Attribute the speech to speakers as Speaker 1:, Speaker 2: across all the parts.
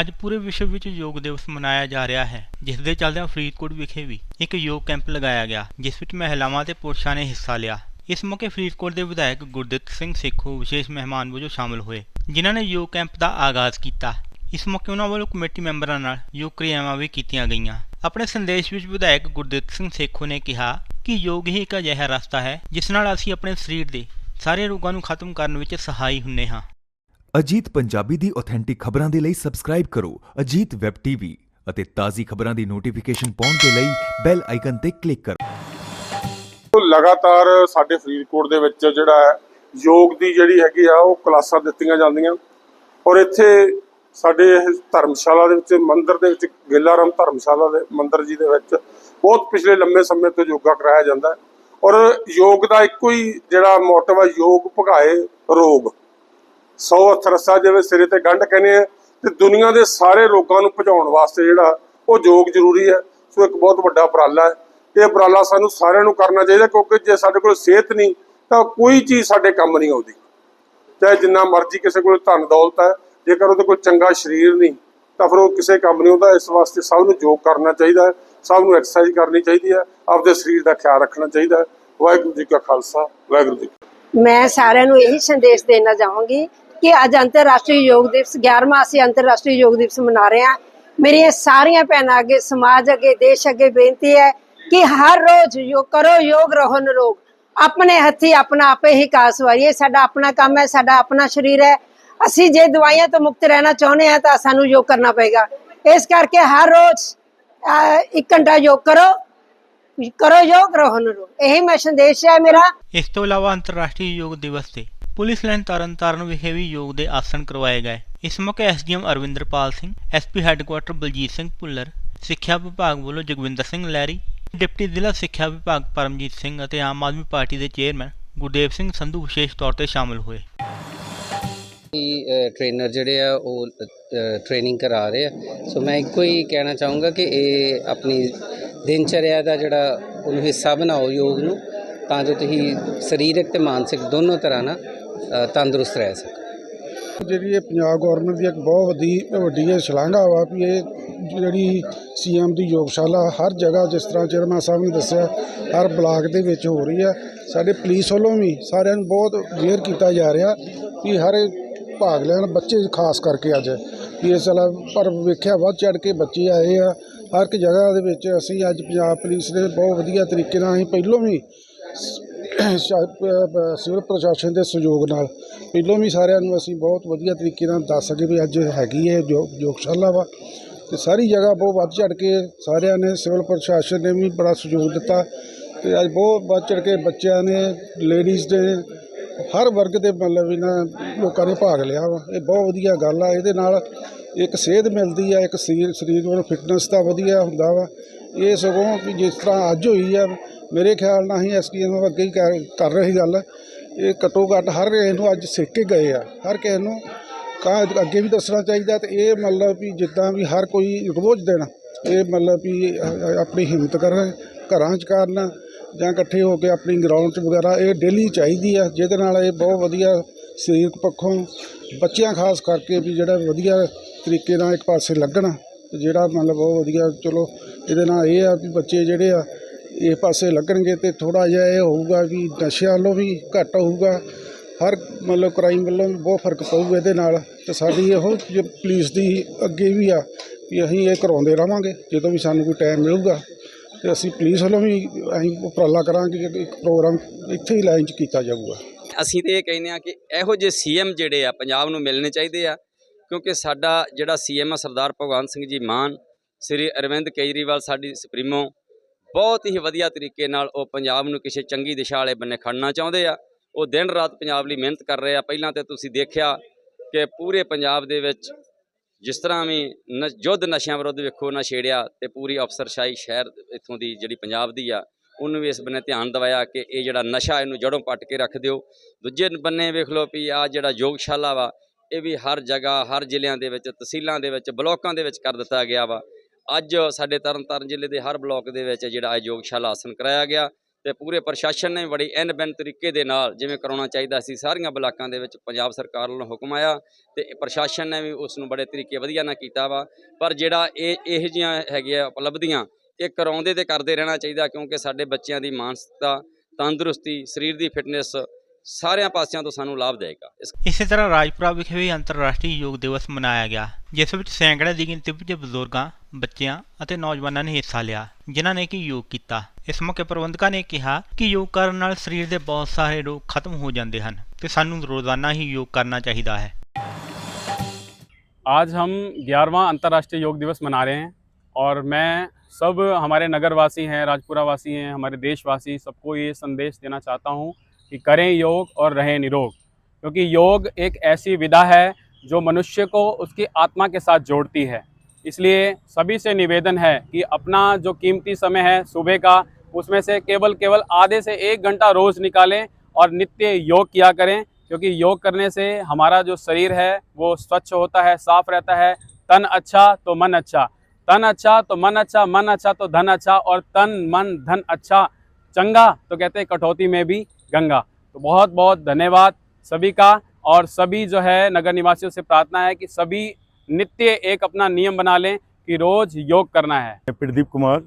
Speaker 1: ਅੱਜ ਪੂਰੇ ਵਿਸ਼ਵ ਵਿੱਚ ਯੋਗ ਦਿਵਸ ਮਨਾਇਆ ਜਾ ਰਿਹਾ ਹੈ, ਜਿਸ ਦੇ ਚੱਲਦਿਆਂ ਫਰੀਦਕੋਟ ਵਿਖੇ ਵੀ ਇੱਕ ਯੋਗ ਕੈਂਪ ਲਗਾਇਆ ਗਿਆ, ਜਿਸ ਵਿੱਚ ਮਹਿਲਾਵਾਂ ਤੇ ਪੁਰਸ਼ਾਂ ਨੇ ਹਿੱਸਾ ਲਿਆ। ਇਸ ਮੌਕੇ ਫਰੀਦਕੋਟ ਦੇ ਵਿਧਾਇਕ ਗੁਰਦਿੱਤ ਸਿੰਘ ਸੇਖੋ ਵਿਸ਼ੇਸ਼ ਮਹਿਮਾਨ ਵਜੋਂ ਸ਼ਾਮਲ ਹੋਏ, ਜਿਨ੍ਹਾਂ ਨੇ ਯੋਗ ਕੈਂਪ ਦਾ ਆਗਾਜ਼ ਕੀਤਾ। ਇਸ ਮੌਕੇ ਉਹਨਾਂ ਵੱਲੋਂ ਕਮੇਟੀ ਮੈਂਬਰਾਂ ਨਾਲ ਯੋਗ ਕਿਰਿਆਵਾਂ ਵੀ ਕੀਤੀਆਂ ਗਈਆਂ। ਆਪਣੇ ਸੰਦੇਸ਼ ਵਿੱਚ ਵਿਧਾਇਕ ਗੁਰਦਿੱਤ ਸਿੰਘ ਸੇਖੋ ਨੇ ਕਿਹਾ ਕਿ ਯੋਗ ਹੀ ਇੱਕ ਅਜਿਹਾ ਰਸਤਾ ਹੈ, ਜਿਸ ਨਾਲ ਅਸੀਂ ਆਪਣੇ ਸਰੀਰ ਦੇ ਸਾਰੇ ਰੋਗਾਂ ਨੂੰ ਖਤਮ ਕਰਨ ਵਿੱਚ ਸਹਾਈ ਹੁੰਨੇ ਹਾਂ।
Speaker 2: ਅਜੀਤ ਪੰਜਾਬੀ ਦੀ ਆਥੈਂਟਿਕ ਖਬਰਾਂ ਦੇ ਲਈ ਸਬਸਕ੍ਰਾਈਬ ਕਰੋ ਅਜੀਤ ਵੈਬ ਟੀਵੀ ਅਤੇ ਤਾਜ਼ੀ ਖਬਰਾਂ ਦੀ ਨੋਟੀਫਿਕੇਸ਼ਨ ਪਾਉਣ ਦੇ ਲਈ ਬੈਲ ਆਈਕਨ ਤੇ ਕਲਿੱਕ ਕਰੋ।
Speaker 3: ਲਗਾਤਾਰ ਸਾਡੇ ਫਰੀਦਕੋਟ ਦੇ ਵਿੱਚ ਜਿਹੜਾ ਹੈ, ਯੋਗ ਦੀ ਜਿਹੜੀ ਹੈਗੀ ਆ, ਉਹ ਕਲਾਸਾਂ ਦਿੱਤੀਆਂ ਜਾਂਦੀਆਂ। ਔਰ ਇੱਥੇ ਸਾਡੇ ਧਰਮਸ਼ਾਲਾ ਦੇ ਵਿੱਚ, ਮੰਦਿਰ ਦੇ ਵਿੱਚ, ਗਿੱਲਾਰਾਮ ਧਰਮਸ਼ਾਲਾ ਦੇ, ਮੰਦਿਰ ਜੀ ਦੇ ਵਿੱਚ ਬਹੁਤ ਪਿਛਲੇ ਲੰਮੇ ਸਮੇਂ ਤੋਂ ਯੋਗਾ ਕਰਾਇਆ ਜਾਂਦਾ ਔਰ ਯੋਗ ਦਾ ਇੱਕੋ ਹੀ ਜਿਹੜਾ ਮੋਟਿਵ ਹੈ ਯੋਗ ਭਗਾਏ ਰੋਗ। ਸੌ ਹੱਥ ਜਿਵੇਂ ਸਿਰੇ ਤੇ ਗੰਢ ਕਹਿੰਦੇ ਆ, ਤੇ ਦੁਨੀਆ ਦੇ ਸਾਰੇ ਲੋਕਾਂ ਨੂੰ ਭਜਾਉਣ ਵਾਸਤੇ ਜਿਹੜਾ ਉਹ ਯੋਗ ਜ਼ਰੂਰੀ ਹੈ। ਸੋ ਇੱਕ ਬਹੁਤ ਵੱਡਾ ਉਪਰਾਲਾ ਹੈ। ਇਹ ਉਪਰਾਲਾ ਸਾਨੂੰ ਸਾਰਿਆਂ ਨੂੰ ਕਰਨਾ ਚਾਹੀਦਾ, ਕਿਉਂਕਿ ਜੇ ਸਾਡੇ ਕੋਲ ਸਿਹਤ ਨਹੀਂ, ਤਾਂ ਕੋਈ ਚੀਜ਼ ਸਾਡੇ ਕੰਮ ਨਹੀਂ ਆਉਂਦੀ। ਚਾਹੇ ਜਿੰਨਾ ਮਰਜ਼ੀ ਕਿਸੇ ਕੋਲ ਧਨ ਦੌਲਤ ਹੈ, ਜੇਕਰ ਉਹਦੇ ਕੋਲ ਚੰਗਾ ਸਰੀਰ ਨਹੀਂ, ਤਾਂ ਫਿਰ ਉਹ ਕਿਸੇ ਕੰਮ ਨਹੀਂ ਆਉਂਦਾ। ਇਸ ਵਾਸਤੇ ਸਭ ਨੂੰ ਯੋਗ ਕਰਨਾ ਚਾਹੀਦਾ ਹੈ, ਸਭ ਨੂੰ ਐਕਸਰਸਾਈਜ਼ ਕਰਨੀ ਚਾਹੀਦੀ ਹੈ, ਆਪਦੇ ਸਰੀਰ ਦਾ ਖਿਆਲ ਰੱਖਣਾ ਚਾਹੀਦਾ ਹੈ। ਵਾਹਿਗੁਰੂ ਜੀ ਕਾ ਖਾਲਸਾ, ਵਾਹਿਗੁਰੂ ਜੀ
Speaker 4: ਮੈਂ ਸਾਰਿਆਂ ਨੂੰ ਇਹੀ ਸੰਦੇਸ਼ ਦੇਣਾ ਚਾਹਾਂਗੀ ਕਿ ਅੱਜ ਅੰਤਰਰਾਸ਼ਟਰੀ ਯੋਗ ਦਿਵਸ 11ਵਾਂ ਅਸੀਂ ਅੰਤਰਰਾਸ਼ਟਰੀ ਯੋਗ ਦਿਵਸ ਮਨਾ ਰਹੇ ਹਾਂ। ਮੇਰੀਆਂ ਸਾਰੀਆਂ ਭੈਣਾਂ ਅੱਗੇ ਸਮਾਜ ਅੱਗੇ ਦੇਸ਼ ਅੱਗੇ ਬੇਨਤੀ ਹੈ ਕਿ ਹਰ ਰੋਜ਼ ਯੋਗ ਕਰੋ ਯੋਗ ਰਹੋ ਨਿਰੋਗ। ਆਪਣੇ ਹੱਥੀ ਆਪਣਾ ਆਪੇ ਹੀ ਕਾਸ ਸਾਡਾ ਆਪਣਾ ਕੰਮ ਹੈ ਸਾਡਾ ਆਪਣਾ ਸਰੀਰ ਹੈ। ਅਸੀਂ ਜੇ ਦਵਾਈਆਂ ਤੋਂ ਮੁਕਤ ਰਹਿਣਾ ਚਾਹੁੰਦੇ ਹਾਂ ਤਾਂ ਸਾਨੂੰ ਯੋਗ ਕਰਨਾ ਪਏਗਾ। ਇਸ ਕਰਕੇ ਹਰ ਰੋਜ਼ ਅਹ, ਇੱਕ ਘੰਟਾ ਯੋਗ ਕਰੋ। ਕਰੋ ਯੋਗ ਰਹੋ ਨਿਰੋਗ। ਇਹੀ ਮੈਂ ਸੰਦੇਸ਼ ਹੈ ਮੇਰਾ।
Speaker 1: ਇਸ ਤੋਂ ਇਲਾਵਾ ਅੰਤਰਰਾਸ਼ਟਰੀ ਯੋਗ ਦਿਵਸ ਤੇ ਪੁਲਿਸ ਲਾਈਨ ਤਰਨਤਾਰਨ ਵਿਖੇ ਵੀ ਯੋਗ ਦੇ ਆਸਣ ਕਰਵਾਏ ਗਏ। ਇਸ ਮੌਕੇ SDM Arvinderpal Singh, SP headquarter Baljit Singh Bhullar, ਸਿੱਖਿਆ ਵਿਭਾਗ ਵੱਲੋਂ ਜਗਵਿੰਦਰ ਸਿੰਘ ਲਹਿਰੀ, ਡਿਪਟੀ ਜ਼ਿਲ੍ਹਾ ਸਿੱਖਿਆ ਵਿਭਾਗ ਪਰਮਜੀਤ ਸਿੰਘ ਅਤੇ ਆਮ ਆਦਮੀ ਪਾਰਟੀ ਦੇ ਚੇਅਰਮੈਨ ਗੁਰਦੇਵ ਸਿੰਘ ਸੰਧੂ ਵਿਸ਼ੇਸ਼ ਤੌਰ ਤੇ ਸ਼ਾਮਲ ਹੋਏ।
Speaker 5: ਟ੍ਰੇਨਰ ਜਿਹੜੇ ਆ, ਉਹ ਟ੍ਰੇਨਿੰਗ ਕਰਾ ਰਹੇ ਆ। ਸੋ ਮੈਂ ਇੱਕੋ ਹੀ ਕਹਿਣਾ ਚਾਹੂੰਗਾ ਕਿ ਇਹ ਆਪਣੀ ਦਿਨਚਰਿਆ ਦਾ ਜਿਹੜਾ ਉਹਨੂੰ ਹਿੱਸਾ ਬਣਾਓ ਯੋਗ ਨੂੰ, ਤਾਂ ਜੋ ਤੁਸੀਂ ਸਰੀਰਕ ਤੇ ਮਾਨਸਿਕ ਦੋਨੋਂ ਤਰ੍ਹਾਂ ਨਾਲ ਤੰਦਰੁਸਤ ਰਹਿ ਸਕੋ।
Speaker 6: ਜਿਹੜੀ ਇਹ ਪੰਜਾਬ ਗਵਰਨਮੈਂਟ ਦੀ ਇੱਕ ਬਹੁਤ ਵੱਡੀ ਵੱਡੀ ਇਹ ਸ਼ਲਾਘਾ ਵਾ ਵੀ ਇਹ ਜਿਹੜੀ ਸੀਐਮ ਦੀ ਯੋਗਸ਼ਾਲਾ ਹਰ ਜਗ੍ਹਾ ਜਿਸ ਤਰ੍ਹਾਂ ਚੇਅਰਮੈਨ ਸਾਹਿਬ ਨੇ ਦੱਸਿਆ, ਹਰ ਬਲਾਕ ਦੇ ਵਿੱਚ ਹੋ ਰਹੀ ਆ ਸਾਡੇ ਪੁਲਿਸ ਵੱਲੋਂ ਵੀ ਸਾਰਿਆਂ ਨੂੰ ਬਹੁਤ ਅਵੇਅਰ ਕੀਤਾ ਜਾ ਰਿਹਾ ਵੀ ਹਰ ਭਾਗ ਲੈਣ ਬੱਚੇ ਖਾਸ ਕਰਕੇ ਅੱਜ। ਵੀ ਇਸ ਵਾਲਾ ਪਰ ਵੇਖਿਆ ਵੱਧ ਚੜ ਕੇ ਬੱਚੇ ਆਏ ਆ। ਹਰ ਇੱਕ ਜਗ੍ਹਾ ਦੇ ਵਿੱਚ ਅਸੀਂ ਅੱਜ ਪੰਜਾਬ ਪੁਲਿਸ ਦੇ ਬਹੁਤ ਵਧੀਆ ਤਰੀਕੇ ਨਾਲ ਅਸੀਂ ਪਹਿਲੋਂ ਵੀ ਸਿਵਲ ਪ੍ਰਸ਼ਾਸਨ ਦੇ ਸਹਿਯੋਗ ਨਾਲ। ਪਹਿਲੋਂ ਵੀ ਸਾਰਿਆਂ ਨੂੰ ਅਸੀਂ ਬਹੁਤ ਵਧੀਆ ਤਰੀਕੇ ਨਾਲ ਦੱਸ ਸਕੇ ਵੀ ਅੱਜ ਹੈਗੀ ਹੈ ਜੋ ਯੋਗਸ਼ਾਲਾ ਵਾ। ਤੇ ਸਾਰੀ ਜਗ੍ਹਾ ਬਹੁਤ ਵੱਧ ਚੜ ਕੇ ਸਾਰਿਆਂ ਨੇ, ਸਿਵਲ ਪ੍ਰਸ਼ਾਸਨ ਨੇ ਵੀ ਬੜਾ ਸਹਿਯੋਗ ਦਿੱਤਾ। ਤੇ ਅੱਜ ਬਹੁਤ ਵੱਧ ਚੜ ਕੇ ਬੱਚਿਆਂ ਨੇ ਲੇਡੀਜ਼ ਦੇ, ਹਰ ਵਰਗ ਦੇ ਮਤਲਬ ਇਹਨਾਂ ਲੋਕਾਂ ਨੇ ਭਾਗ ਲਿਆ ਵਾ। ਇਹ ਬਹੁਤ ਵਧੀਆ ਗੱਲ ਆ। ਇਹਦੇ ਨਾਲ ਇੱਕ ਸਿਹਤ ਮਿਲਦੀ ਆ, ਇੱਕ ਸਰੀਰ ਸਰੀਰ ਨੂੰ ਫਿਟਨੈਸ ਦਾ ਵਧੀਆ ਹੁੰਦਾ ਵਾ। ਇਹ ਸਗੋਂ ਵੀ ਜਿਸ ਤਰ੍ਹਾਂ ਅੱਜ ਹੋਈ ਆ ਮੇਰੇ ਖਿਆਲ ਨਾਲ ਹੀ ਐਸਡੀਐਮ ਅੱਗੇ ਹੀ ਕਰ ਕਰ ਰਹੀ ਗੱਲ। ਇਹ ਘੱਟੋ ਘੱਟ ਹਰ ਕਿਸੇ ਨੂੰ ਅੱਜ ਸਿੱਖ ਕੇ ਗਏ ਆ। ਹਰ ਕਿਸੇ ਨੂੰ ਕਾ ਅੱਗੇ ਵੀ ਦੱਸਣਾ ਚਾਹੀਦਾ ਤੇ ਇਹ ਮਤਲਬ ਵੀ ਜਿੱਦਾਂ ਵੀ ਹਰ ਕੋਈ ਰੋਜ਼ ਦਿਨ ਇਹ ਮਤਲਬ ਵੀ ਅ- ਅ- ਆਪਣੀ ਹਿੰਮਤ ਕਰਨ ਘਰਾਂ 'ਚ ਕਰਨ ਜਾਂ ਇਕੱਠੇ ਹੋ ਕੇ ਆਪਣੀ ਗਰਾਊਂਡ 'ਚ ਵਗੈਰਾ, ਇਹ ਡੇਲੀ ਚਾਹੀਦੀ ਆ। ਜਿਹਦੇ ਨਾਲ ਇਹ ਬਹੁਤ ਵਧੀਆ ਸਰੀਰਕ ਪੱਖੋਂ ਬੱਚਿਆਂ ਖਾਸ ਕਰਕੇ ਵੀ ਜਿਹੜਾ ਵਧੀਆ ਤਰੀਕੇ ਨਾਲ ਇੱਕ ਪਾਸੇ ਲੱਗਣ ਤੇ ਜਿਹੜਾ ਮਤਲਬ ਬਹੁਤ ਵਧੀਆ, ਚਲੋ ਇਹਦੇ ਨਾਲ ਇਹ ਆ ਵੀ ਬੱਚੇ ਜਿਹੜੇ ਆ ਇਹ ਪਾਸੇ ਲੱਗਣਗੇ ਤੇ ਥੋੜਾ ਜਿਹਾ ਇਹ ਹੋਊਗਾ ਵੀ ਨਸ਼ਿਆਂ ਵੱਲੋਂ ਵੀ ਘੱਟ ਹੋਊਗਾ। ਹਰ ਮਤਲਬ ਕ੍ਰਾਈਮ ਵੱਲੋਂ ਵੀ ਬਹੁਤ ਫ਼ਰਕ ਪਊਗਾ ਇਹਦੇ ਨਾਲ ਤੇ ਸਾਡੀ ਇਹੋ ਜੇ ਪੁਲਿਸ ਦੀ ਅੱਗੇ ਵੀ ਆ ਵੀ ਅਸੀਂ ਇਹ ਕਰਾਉਂਦੇ ਰਵਾਂਗੇ ਜਦੋਂ ਵੀ ਸਾਨੂੰ ਕੋਈ ਟਾਈਮ ਮਿਲੂਗਾ। ਤੇ ਅਸੀਂ ਪੁਲਿਸ ਵੱਲੋਂ ਵੀ ਅਸੀਂ ਉਪਰਾਲਾ ਕਰਾਂਗੇ ਕਿ ਇੱਕ ਪ੍ਰੋਗਰਾਮ ਇੱਥੇ ਹੀ ਲਾਈਨ 'ਚ ਕੀਤਾ ਜਾਊਗਾ।
Speaker 7: ਅਸੀਂ ਤੇ ਇਹ ਕਹਿੰਦੇ ਆ ਕਿ ਇਹੋ ਜਿਹੇ ਸੀਐਮ ਜਿਹੜੇ ਆ ਪੰਜਾਬ ਨੂੰ ਮਿਲਣੇ ਚਾਹੀਦੇ ਆ, ਕਿਉਂਕਿ ਸਾਡਾ ਜਿਹੜਾ ਸੀਐਮ ਆ ਸਰਦਾਰ ਭਗਵੰਤ ਸਿੰਘ ਜੀ ਮਾਨ, ਸ੍ਰੀ ਅਰਵਿੰਦ ਕੇਜਰੀਵਾਲ ਸਾਡੀ ਸੁਪਰੀਮੋ ਬਹੁਤ ਹੀ ਵਧੀਆ ਤਰੀਕੇ ਨਾਲ ਉਹ ਪੰਜਾਬ ਨੂੰ ਕਿਸੇ ਚੰਗੀ ਦਿਸ਼ਾ ਵਾਲੇ ਬੰਨੇ ਖੜਨਾ ਚਾਹੁੰਦੇ ਆ। ਉਹ ਦਿਨ ਰਾਤ ਪੰਜਾਬ ਲਈ ਮਿਹਨਤ ਕਰ ਰਹੇ ਆ। ਪਹਿਲਾਂ ਤੇ ਤੁਸੀਂ ਦੇਖਿਆ ਕਿ ਪੂਰੇ ਪੰਜਾਬ ਦੇ ਵਿੱਚ ਜਿਸ ਤਰ੍ਹਾਂ ਵੀ ਨ- ਯੁੱਧ ਨਸ਼ਿਆਂ ਵਿਰੁੱਧ ਵੇਖੋ, ਨਾ ਛੇੜਿਆ ਤੇ ਪੂਰੀ ਅਫਸਰਸ਼ਾਹੀ ਸ਼ਹਿਰ ਇੱਥੋਂ ਦੀ ਜਿਹੜੀ ਪੰਜਾਬ ਦੀ ਆ, ਉਹਨੂੰ ਵੀ ਇਸ ਬੰਨੇ ਧਿਆਨ ਦਿਵਾਇਆ ਕਿ ਇਹ ਜਿਹੜਾ ਨਸ਼ਾ ਇਹਨੂੰ ਜੜੋਂ ਪੱਟ ਕੇ ਰੱਖ ਦਿਓ। ਦੂਜੇ ਬੰਨੇ ਵੇਖ ਲਓ ਵੀ ਆ ਜਿਹੜਾ ਯੋਗਸ਼ਾਲਾ ਵਾ, ਇਹ ਵੀ ਹਰ ਜਗ੍ਹਾ, ਹਰ ਜ਼ਿਲ੍ਹਿਆਂ ਦੇ ਵਿੱਚ, ਤਹਿਸੀਲਾਂ ਦੇ ਵਿੱਚ, ਬਲਾਕਾਂ ਦੇ ਵਿੱਚ ਕਰ ਦਿੱਤਾ ਗਿਆ ਵਾ। ਅੱਜ ਸਾਡੇ ਤਰਨਤਾਰਨ ਜ਼ਿਲ੍ਹੇ ਦੇ ਹਰ ਬਲਾਕ ਦੇ ਵਿੱਚ ਜਿਹੜਾ ਇਹ ਯੋਗਸ਼ਾਲਾ ਆਸਨ ਕਰਾਇਆ ਗਿਆ ਤੇ ਪੂਰੇ ਪ੍ਰਸ਼ਾਸਨ ਨੇ ਬੜੀ ਐਨ ਬੈਨ ਤਰੀਕੇ ਦੇ ਨਾਲ ਜਿਵੇਂ ਕਰਾਉਣਾ ਚਾਹੀਦਾ ਸੀ, ਸਾਰੀਆਂ ਬਲਾਕਾਂ ਦੇ ਵਿੱਚ ਪੰਜਾਬ ਸਰਕਾਰ ਵੱਲੋਂ ਹੁਕਮ ਆਇਆ ਤੇ ਪ੍ਰਸ਼ਾਸਨ ਨੇ ਵੀ ਉਸ ਨੂੰ ਬੜੇ ਤਰੀਕੇ ਵਧੀਆ ਨਾਲ ਕੀਤਾ ਵਾ। ਪਰ ਜਿਹੜਾ ਇਹ, ਇਹੋ ਜਿਹੀਆਂ ਹੈਗੀਆਂ ਉਪਲਬਧੀਆਂ ਇਹ ਕਰਾਉਂਦੇ ਤੇ ਕਰਦੇ ਰਹਿਣਾ ਚਾਹੀਦਾ ਕਿਉਂਕਿ ਸਾਡੇ ਬੱਚਿਆਂ ਦੀ ਮਾਨਸਿਕਤਾ ਤੰਦਰੁਸਤੀ, ਸਰੀਰ ਦੀ ਫਿਟਨੈਸ ਸਾਰਿਆਂ ਪਾਸਿਆਂ ਤੋਂ ਸਾਨੂੰ ਲਾਭ ਦੇਗਾ ਇਸ
Speaker 1: ਇਸੇ ਤਰ੍ਹਾਂ ਰਾਜਪੁਰਾ ਵਿਖੇ ਵੀ ਅੰਤਰਰਾਸ਼ਟਰੀ ਯੋਗ ਦਿਵਸ ਮਨਾਇਆ ਗਿਆ ਜਿਸ ਵਿੱਚ ਸੈਂਕੜੇ ਦੀ ਗਿਣਤੀ ਵਿੱਚ ਬਜ਼ੁਰਗਾਂ ਬੱਚਿਆਂ ਅਤੇ ਨੌਜਵਾਨਾਂ ਨੇ ਹਿੱਸਾ ਲਿਆ ਜਿਨ੍ਹਾਂ ਨੇ ਕਿ ਯੋਗ ਕੀਤਾ ਇਸ ਮੌਕੇ ਪ੍ਰਬੰਧਕਾਂ ਨੇ ਕਿਹਾ ਕਿ ਯੋਗ ਕਰਨ ਨਾਲ ਸਰੀਰ ਦੇ ਬਹੁਤ ਸਾਰੇ ਰੋਗ ਖਤਮ ਹੋ ਜਾਂਦੇ ਹਨ ਤੇ ਸਾਨੂੰ ਰੋਜ਼ਾਨਾ ਹੀ ਯੋਗ ਕਰਨਾ ਚਾਹੀਦਾ ਹੈ
Speaker 8: आज हम ग्यारहवा अंतर्राष्ट्रीय योग दिवस मना रहे हैं और मैं सब हमारे नगरवासी हैं राजपुरा वासी हैं हमारे देशवासी सबको ये संदेश देना चाहता हूँ कि करें योग और रहें निरोग। क्योंकि योग एक ऐसी विधा है जो मनुष्य को उसकी आत्मा के साथ जोड़ती है। इसलिए सभी से निवेदन है कि अपना जो कीमती समय है सुबह का, उसमें से केवल केवल आधे से एक घंटा रोज़ निकालें और नित्य योग किया करें। क्योंकि योग करने से हमारा जो शरीर है, वो स्वच्छ होता है, साफ़ रहता है। तन अच्छा तो मन अच्छा। तन अच्छा तो मन अच्छा मन अच्छा तो धन अच्छा। और तन, मन, धन अच्छा चंगा तो कहते हैं कटौती में भी। गंगा। तो बहुत बहुत धन्यवाद सभी का और सभी जो है नगर निवासियों से प्रार्थना है कि सभी नित्य एक अपना नियम बना लें कि रोज योग करना है।
Speaker 9: प्रदीप कुमार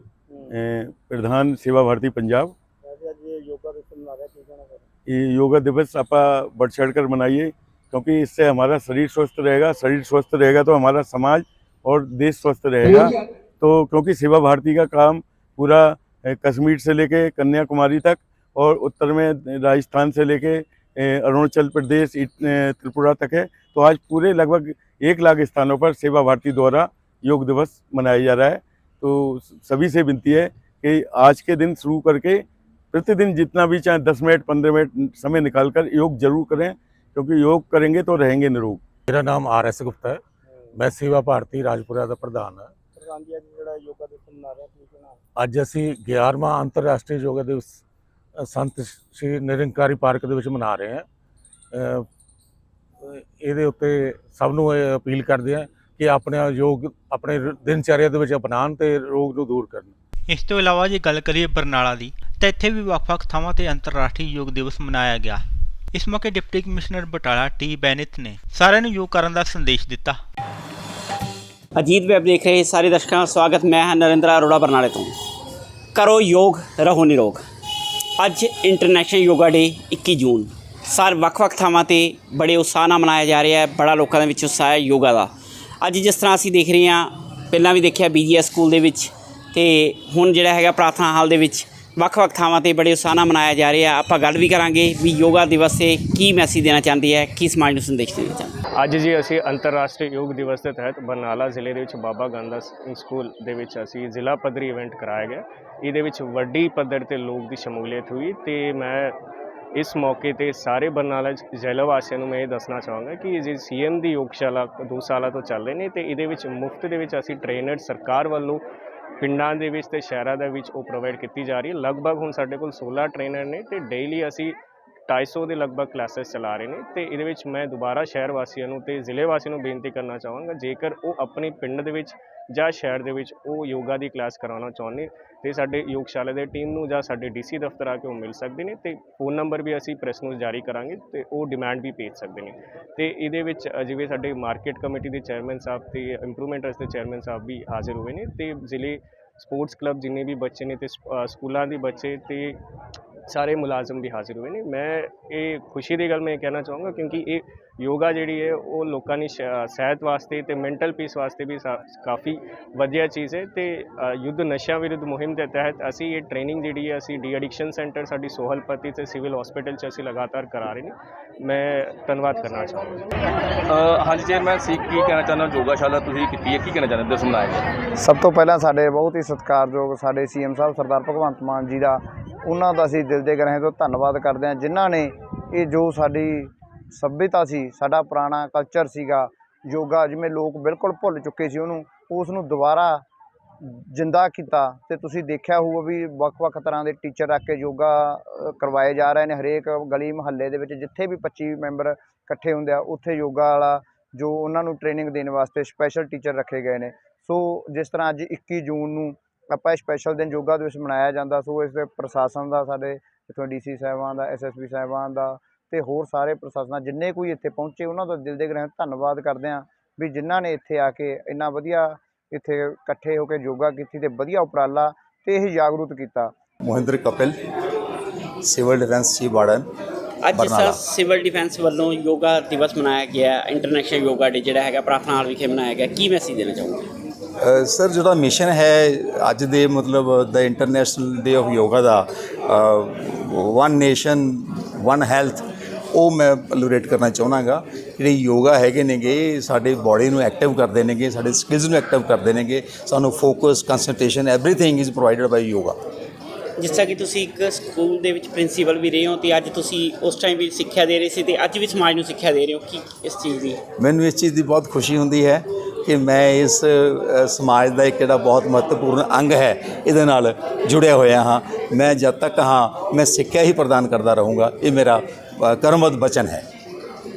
Speaker 9: प्रधान सेवा भारती पंजाब। ये योगा दिवस आप बढ़ चढ़ कर मनाइए क्योंकि इससे हमारा शरीर स्वस्थ रहेगा शरीर स्वस्थ रहेगा तो हमारा समाज और देश स्वस्थ रहेगा। तो क्योंकि सेवा भारती का काम पूरा कश्मीर से लेके कन्याकुमारी तक और उत्तर में राजस्थान से लेके अ, अरुणाचल प्रदेश इत- अ, त्रिपुरा तक है तो आज पूरे लगभग एक लाख स्थानों पर सेवा भारती द्वारा योग दिवस मनाया जा रहा है तो सभी से विनती है कि आज के दिन शुरू करके प्रतिदिन जितना भी चाहे दस मिनट पंद्रह मिनट समय निकालकर योग जरूर करें क्योंकि योग करेंगे तो रहेंगे निरोग
Speaker 10: ਮੇਰਾ ਨਾਮ ਆਰ ਐਸ ਗੁਪਤਾ ਹੈ ਮੈਂ ਸੇਵਾ ਭਾਰਤੀ ਰਾਜਪੁਰਾ ਦਾ ਪ੍ਰਧਾਨ ਹਾਂ ਅੱਜ ਅਸੀਂ 11ਵਾਂ ਅੰਤਰਰਾਸ਼ਟਰੀ ਯੋਗਾ ਦਿਵਸ ਅ, ਸੰਤ ਸ਼੍ਰੀ ਨਿਰੰਕਾਰੀ ਪਾਰਕ ਦੇ ਵਿੱਚ ਮਨਾ ਰਹੇ ਹਾਂ ਅ, ਇਹਦੇ ਉੱਤੇ ਸਭ ਨੂੰ ਇਹ ਅਪੀਲ ਕਰਦੇ ਹਾਂ ਕਿ ਆਪਣੇ ਯੋਗ ਆਪਣੇ ਦਿਨਚਰਿਆ ਦੇ ਵਿੱਚ ਅਪਣਾਉਣ ਤੇ ਰੋਗ ਨੂੰ ਦੂਰ ਕਰਨ।
Speaker 1: ਇਸ ਤੋਂ ਇਲਾਵਾ ਜੇ ਗੱਲ ਕਰੀਏ ਬਰਨਾਲਾ ਦੀ ਤਾਂ ਇੱਥੇ ਵੀ ਵੱਖ-ਵੱਖ ਥਾਵਾਂ ਤੇ ਅੰਤਰਰਾਸ਼ਟਰੀ ਯੋਗ ਦਿਵਸ ਮਨਾਇਆ ਗਿਆ। ਇਸ ਮੌਕੇ deputy commissioner Batala T. Benith ਨੇ ਸਾਰਿਆਂ ਨੂੰ ਯੋਗ ਕਰਨ ਦਾ ਸੰਦੇਸ਼ ਦਿੱਤਾ।
Speaker 11: ਅਜੀਤ ਵੈਬ ਦੇਖ ਰਹੇ ਸਾਰੇ ਦਰਸ਼ਕਾਂ ਦਾ ਸਵਾਗਤ। ਮੈਂ ਹਾਂ ਨਰਿੰਦਰ ਅਰੋੜਾ ਬਰਨਾਲੇ ਤੋਂ। ਕਰੋ ਯੋਗ ਰਹੋ ਨਿਰੋਗ। ਅੱਜ ਇੰਟਰਨੈਸ਼ਨਲ ਯੋਗਾ ਡੇ 21 ਜੂਨ। ਸਾਰੇ ਵੱਖ-ਵੱਖ ਥਾਵਾਂ ਤੇ ਬੜੇ ਉਤਸ਼ਾਹ ਨਾਲ ਮਨਾਇਆ ਜਾ ਰਿਹਾ ਹੈ, ਬੜਾ ਲੋਕਾਂ ਦੇ ਵਿੱਚ ਉਤਸ਼ਾਹ ਹੈ ਯੋਗਾ ਦਾ। ਅੱਜ ਜਿਸ ਤਰ੍ਹਾਂ ਅਸੀਂ ਦੇਖ ਰਹੇ ਹਾਂ, ਪਹਿਲਾਂ ਵੀ ਦੇਖਿਆ ਬੀਜੀਐਸ ਸਕੂਲ ਦੇ ਵਿੱਚ, ਤੇ ਹੁਣ ਜਿਹੜਾ ਹੈਗਾ ਪ੍ਰਾਰਥਨਾ ਹਾਲ ਦੇ ਵਿੱਚ ਵੱਖ-ਵੱਖ ਥਾਵਾਂ ਤੇ ਬੜੇ ਉਤਸ਼ਾਹ ਮਨਾਇਆ ਜਾ ਰਿਹਾ। ਆਪਾਂ ਗੱਲ ਵੀ ਕਰਾਂਗੇ ਵੀ ਯੋਗਾ ਦਿਵਸ ਤੇ ਕੀ ਮੈਸੇਜ ਦੇਣਾ ਚਾਹੁੰਦੀ ਹੈ, ਕੀ ਸਮਾਜ ਨੂੰ ਸੰਦੇਸ਼ ਦੇਣਾ ਚਾਹੁੰਦੀ
Speaker 8: ਅੱਜ ਜੀ ਅਸੀਂ ਅੰਤਰਰਾਸ਼ਟਰੀ ਯੋਗ ਦਿਵਸ ਦੇ ਤਹਿਤ ਬਰਨਾਲਾ ਜ਼ਿਲ੍ਹੇ ਦੇ ਵਿੱਚ ਬਾਬਾ ਗਾਂਦਾ ਸਕੂਲ ਦੇ ਵਿੱਚ ਅਸੀਂ ਜ਼ਿਲ੍ਹਾ ਪੱਧਰੀ ਇਵੈਂਟ ਕਰਾਇਆ ਗਿਆ। ਇਹਦੇ ਵਿੱਚ ਵੱਡੀ ਪੱਧਰ ਤੇ ਲੋਕ ਦੀ ਸ਼ਮੂਲੀਅਤ ਹੋਈ ਤੇ ਮੈਂ ਇਸ ਮੌਕੇ ਤੇ ਸਾਰੇ ਬਰਨਾਲਾ ਜ਼ਿਲ੍ਹਾ ਵਾਸੀਆਂ ਨੂੰ ਮੈਂ ਇਹ ਦੱਸਣਾ ਚਾਹਾਂਗਾ ਕਿ ਇਹ ਜੀ ਸੀਐਮ ਦੀ ਯੋਗਸ਼ਾਲਾ ਦੋ ਸਾਲਾਂ ਤੋਂ ਚੱਲ ਰਹੇ ਨੇ ਤੇ ਇਹਦੇ ਵਿੱਚ ਮੁਫਤ ਦੇ ਵਿੱਚ ਅਸੀਂ ਟ੍ਰੇਨਰ ਸਰਕਾਰ ਵੱਲੋਂ ਪਿੰਡਾਂ ਦੇ ਵਿੱਚ ਤੇ ਸ਼ਹਿਰਾਂ ਦੇ ਵਿੱਚ ਉਹ ਪ੍ਰੋਵਾਈਡ ਕੀਤੀ ਜਾ ਰਹੀ ਹੈ। ਲਗਭਗ ਹੁਣ ਸਾਡੇ ਕੋਲ 16 ਟ੍ਰੇਨਰ ਨੇ ਤੇ ਡੇਲੀ ਅਸੀਂ 250 ਦੇ ਲਗਭਗ ਕਲਾਸਿਸ ਚਲਾ ਰਹੇ ਨੇ ਤੇ ਇਹਦੇ ਵਿੱਚ ਮੈਂ ਦੁਬਾਰਾ ਸ਼ਹਿਰ ਵਾਸੀਆਂ ਨੂੰ ਤੇ ਜ਼ਿਲ੍ਹੇ ਵਾਸੀਆਂ ਨੂੰ ਬੇਨਤੀ ਕਰਨਾ ਚਾਹਾਂਗਾ, ਜੇਕਰ ਉਹ ਆਪਣੇ ਪਿੰਡ ਦੇ ਵਿੱਚ ਜਾਂ ਸ਼ਹਿਰ ਦੇ ਵਿੱਚ ਉਹ ਯੋਗਾ ਦੀ ਕਲਾਸ ਕਰਾਉਣਾ ਚਾਹੁੰਦੇ ਤੇ ਸਾਡੇ ਯੋਗਸ਼ਾਲਾ ਦੇ ਟੀਮ ਨੂੰ ਜਾਂ ਸਾਡੇ ਡੀਸੀ ਦਫ਼ਤਰ ਆ ਕੇ ਉਹ ਮਿਲ ਸਕਦੇ ਨੇ ਤੇ ਫੋਨ ਨੰਬਰ ਵੀ ਅਸੀਂ ਪ੍ਰੈਸ ਨੂੰ ਜਾਰੀ ਕਰਾਂਗੇ ਤੇ ਉਹ ਡਿਮਾਂਡ ਵੀ ਭੇਜ ਸਕਦੇ ਨੇ। ਤੇ ਇਹਦੇ ਵਿੱਚ ਜਿਵੇਂ ਸਾਡੇ ਮਾਰਕੀਟ ਕਮੇਟੀ ਦੇ ਚੇਅਰਮੈਨ ਸਾਹਿਬ ਤੇ ਇੰਪਰੂਵਮੈਂਟ ਟਰਸਟ ਦੇ ਚੇਅਰਮੈਨ ਸਾਹਿਬ ਵੀ ਹਾਜ਼ਰ ਹੋਏ ਨੇ ਤੇ ਜ਼ਿਲ੍ਹੇ ਸਪੋਰਟਸ ਕਲੱਬ ਜਿੰਨੇ ਵੀ ਬੱਚੇ ਨੇ ਤੇ ਸਕੂਲਾਂ ਦੇ ਬੱਚੇ ਤੇ ਸਾਰੇ ਮੁਲਾਜ਼ਮ ਵੀ ਹਾਜ਼ਰ ਹੋਏ ਨੇ। ਮੈਂ ਇਹ ਖੁਸ਼ੀ ਦੀ ਗੱਲ ਮੈਂ ਇਹ ਕਹਿਣਾ ਚਾਹੂੰਗਾ ਕਿਉਂਕਿ ਇਹ ਯੋਗਾ ਜਿਹੜੀ ਹੈ ਉਹ ਲੋਕਾਂ ਦੀ ਸਿਹਤ ਵਾਸਤੇ ਤੇ ਮੈਂਟਲ ਪੀਸ ਵਾਸਤੇ ਵੀ ਸਾ- ਕਾਫੀ ਵਧੀਆ ਚੀਜ਼ ਹੈ ਤੇ ਯੁੱਧ ਨਸ਼ਿਆਂ ਵਿਰੁੱਧ ਮੁਹਿੰਮ ਦੇ ਤਹਿਤ ਅਸੀਂ ਇਹ ਟ੍ਰੇਨਿੰਗ ਜਿਹੜੀ ਹੈ ਅਸੀਂ ਡੀ ਐਡਿਕਸ਼ਨ ਸੈਂਟਰ ਸਾਡੀ ਸੋਹਲਪਤੀ ਤੇ ਸਿਵਲ ਹਸਪੀਟਲ 'ਚ ਅਸੀਂ ਲਗਾਤਾਰ ਕਰਾ ਰਹੇ ਨੇ। ਮੈਂ ਧੰਨਵਾਦ ਕਰਨਾ ਚਾਹਾਂਗਾ
Speaker 12: ਹਾਂਜੀ ਚੇਅਰਮੈਨ ਸੀ ਕੀ ਕਹਿਣਾ ਚਾਹੁੰਦਾ ਯੋਗਾਸ਼ਾਲਾ ਤੁਸੀਂ ਕੀਤੀ ਹੈ ਕੀ ਕਹਿਣਾ ਚਾਹੁੰਦੇ ਮਨਾਇਆ ਗਿਆ
Speaker 13: ਸਭ ਤੋਂ ਪਹਿਲਾਂ ਸਾਡੇ ਬਹੁਤ ਹੀ ਸਤਿਕਾਰਯੋਗ ਸਾਡੇ ਸੀਐਮ ਸਾਹਿਬ ਸਰਦਾਰ ਭਗਵੰਤ ਮਾਨ ਜੀ ਦਾ ਉਹਨਾਂ ਦਾ ਅਸੀਂ ਦਿਲ ਦੇ ਗ੍ਰਹਿ ਤੋਂ ਧੰਨਵਾਦ ਕਰਦੇ ਹਾਂ ਜਿਨ੍ਹਾਂ ਨੇ ਇਹ ਜੋ ਸਾਡੀ ਸਭਿਅਤਾ ਸੀ, ਸਾਡਾ ਪੁਰਾਣਾ ਕਲਚਰ ਸੀਗਾ, ਯੋਗਾ ਜਿਵੇਂ ਲੋਕ ਬਿਲਕੁਲ ਭੁੱਲ ਚੁੱਕੇ ਸੀ ਉਹਨੂੰ, ਉਸ ਨੂੰ ਦੁਬਾਰਾ ਜਿੰਦਾ ਕੀਤਾ, ਤੇ ਤੁਸੀਂ ਦੇਖਿਆ ਹੋਊਗਾ ਵੀ ਵੱਖ-ਵੱਖ ਤਰ੍ਹਾਂ ਦੇ ਟੀਚਰ ਰੱਖ ਕੇ ਯੋਗਾ ਕਰਵਾਏ ਜਾ ਰਹੇ ਨੇ, ਹਰੇਕ ਗਲੀ ਮੁਹੱਲੇ ਦੇ ਵਿੱਚ ਜਿੱਥੇ ਵੀ 25 ਮੈਂਬਰ ਇਕੱਠੇ ਹੁੰਦੇ ਆ, ਉੱਥੇ ਯੋਗਾ ਵਾਲਾ ਜੋ ਉਹਨਾਂ ਨੂੰ ਟ੍ਰੇਨਿੰਗ ਦੇਣ ਵਾਸਤੇ ਸਪੈਸ਼ਲ ਟੀਚਰ ਰੱਖੇ ਗਏ ਨੇ। ਸੋ ਜਿਸ ਤਰ੍ਹਾਂ ਅੱਜ 21 ਜੂਨ ਨੂੰ ਆਪਾਂ ਇਹ ਸਪੈਸ਼ਲ ਦਿਨ ਯੋਗਾ ਦਿਵਸ ਮਨਾਇਆ ਜਾਂਦਾ, ਸੋ ਇਸ ਦੇ ਪ੍ਰਸ਼ਾਸਨ ਦਾ, ਸਾਡੇ ਇੱਥੋਂ ਡੀਸੀ ਸਾਹਿਬਾਨ ਦਾ ਐਸਐਸਪੀ ਸਾਹਿਬਾਨ ਦਾ ਤੇ ਹੋਰ ਸਾਰੇ ਪ੍ਰਸ਼ਾਸਨਾਂ ਜਿੰਨੇ ਕੋਈ ਇੱਥੇ ਪਹੁੰਚੇ ਉਹਨਾਂ ਦਾ ਦਿਲ ਦੇ ਗ੍ਰਹਿ ਧੰਨਵਾਦ ਕਰਦੇ ਹਾਂ ਵੀ ਜਿਨ੍ਹਾਂ ਨੇ ਇੱਥੇ ਆ ਕੇ ਇੰਨਾ ਵਧੀਆ ਇੱਥੇ ਇਕੱਠੇ ਹੋ ਕੇ ਯੋਗਾ ਕੀਤੀ ਤੇ ਵਧੀਆ ਉਪਰਾਲਾ ਤੇ ਇਹ ਜਾਗਰੂਕ ਕੀਤਾ।
Speaker 14: Mohinder Kapil civil defence chief warden
Speaker 15: ਅੱਜ ਤਰ੍ਹਾਂ ਸਿਵਲ ਡਿਫੈਂਸ ਵੱਲੋਂ ਯੋਗਾ ਦਿਵਸ ਮਨਾਇਆ ਗਿਆ ਇੰਟਰਨੈਸ਼ਨਲ ਯੋਗਾ ਡੇ ਜਿਹੜਾ ਹੈਗਾ ਪ੍ਰਾਰਥਨਾ ਹਾਲ ਵਿਖੇ ਮਨਾਇਆ ਗਿਆ। ਕੀ ਮੈਸੇਜ ਦੇਣਾ ਚਾਹੋਗੇ?
Speaker 14: ਸਰ ਜਿਹੜਾ ਮਿਸ਼ਨ ਹੈ ਅੱਜ ਦੇ ਮਤਲਬ ਦਾ ਇੰਟਰਨੈਸ਼ਨਲ ਡੇ ਆਫ ਯੋਗਾ ਦਾ ਵਨ ਨੇਸ਼ਨ ਵਨ ਹੈਲਥ ਉਹ ਮੈਂ ਐਲੂਰੇਟ ਕਰਨਾ ਚਾਹੁੰਦਾਗਾ ਜਿਹੜੇ ਯੋਗਾ ਹੈਗੇ ਨੇਗੇ ਸਾਡੇ ਬਾਡੀ ਨੂੰ ਐਕਟਿਵ ਕਰਦੇ ਨੇਗੇ ਸਾਡੇ ਸਕਿੱਲਸ ਨੂੰ ਐਕਟਿਵ ਕਰਦੇ ਨੇਗੇ ਸਾਨੂੰ focus concentration everything is provided by yoga
Speaker 15: ਜਿਸ ਤਰ੍ਹਾਂ ਕਿ ਤੁਸੀਂ ਇੱਕ ਸਕੂਲ ਦੇ ਵਿੱਚ ਪ੍ਰਿੰਸੀਪਲ ਵੀ ਰਹੇ ਹੋ ਤੇ ਅੱਜ ਤੁਸੀਂ ਉਸ ਟਾਈਮ ਵੀ ਸਿੱਖਿਆ ਦੇ ਰਹੇ ਸੀ ਤੇ ਅੱਜ ਵੀ ਸਮਾਜ ਨੂੰ ਸਿੱਖਿਆ ਦੇ ਰਹੇ ਹੋ ਕੀ ਇਸ ਚੀਜ਼ ਦੀ?
Speaker 14: ਮੈਨੂੰ ਇਸ ਚੀਜ਼ ਦੀ ਬਹੁਤ ਖੁਸ਼ੀ ਹੁੰਦੀ ਹੈ ਕਿ ਮੈਂ ਇਸ ਸਮਾਜ ਦਾ ਇੱਕ ਜਿਹੜਾ ਬਹੁਤ ਮਹੱਤਵਪੂਰਨ ਅੰਗ ਹੈ ਇਹਦੇ ਨਾਲ ਜੁੜਿਆ ਹੋਇਆ ਹਾਂ। ਮੈਂ ਜਦ ਤੱਕ ਹਾਂ ਮੈਂ ਸਿੱਖਿਆ ਹੀ ਪ੍ਰਦਾਨ ਕਰਦਾ ਰਹੂੰਗਾ ਇਹ ਮੇਰਾ ਅ, ਕਰਮਬੱਧ ਬਚਨ ਹੈ।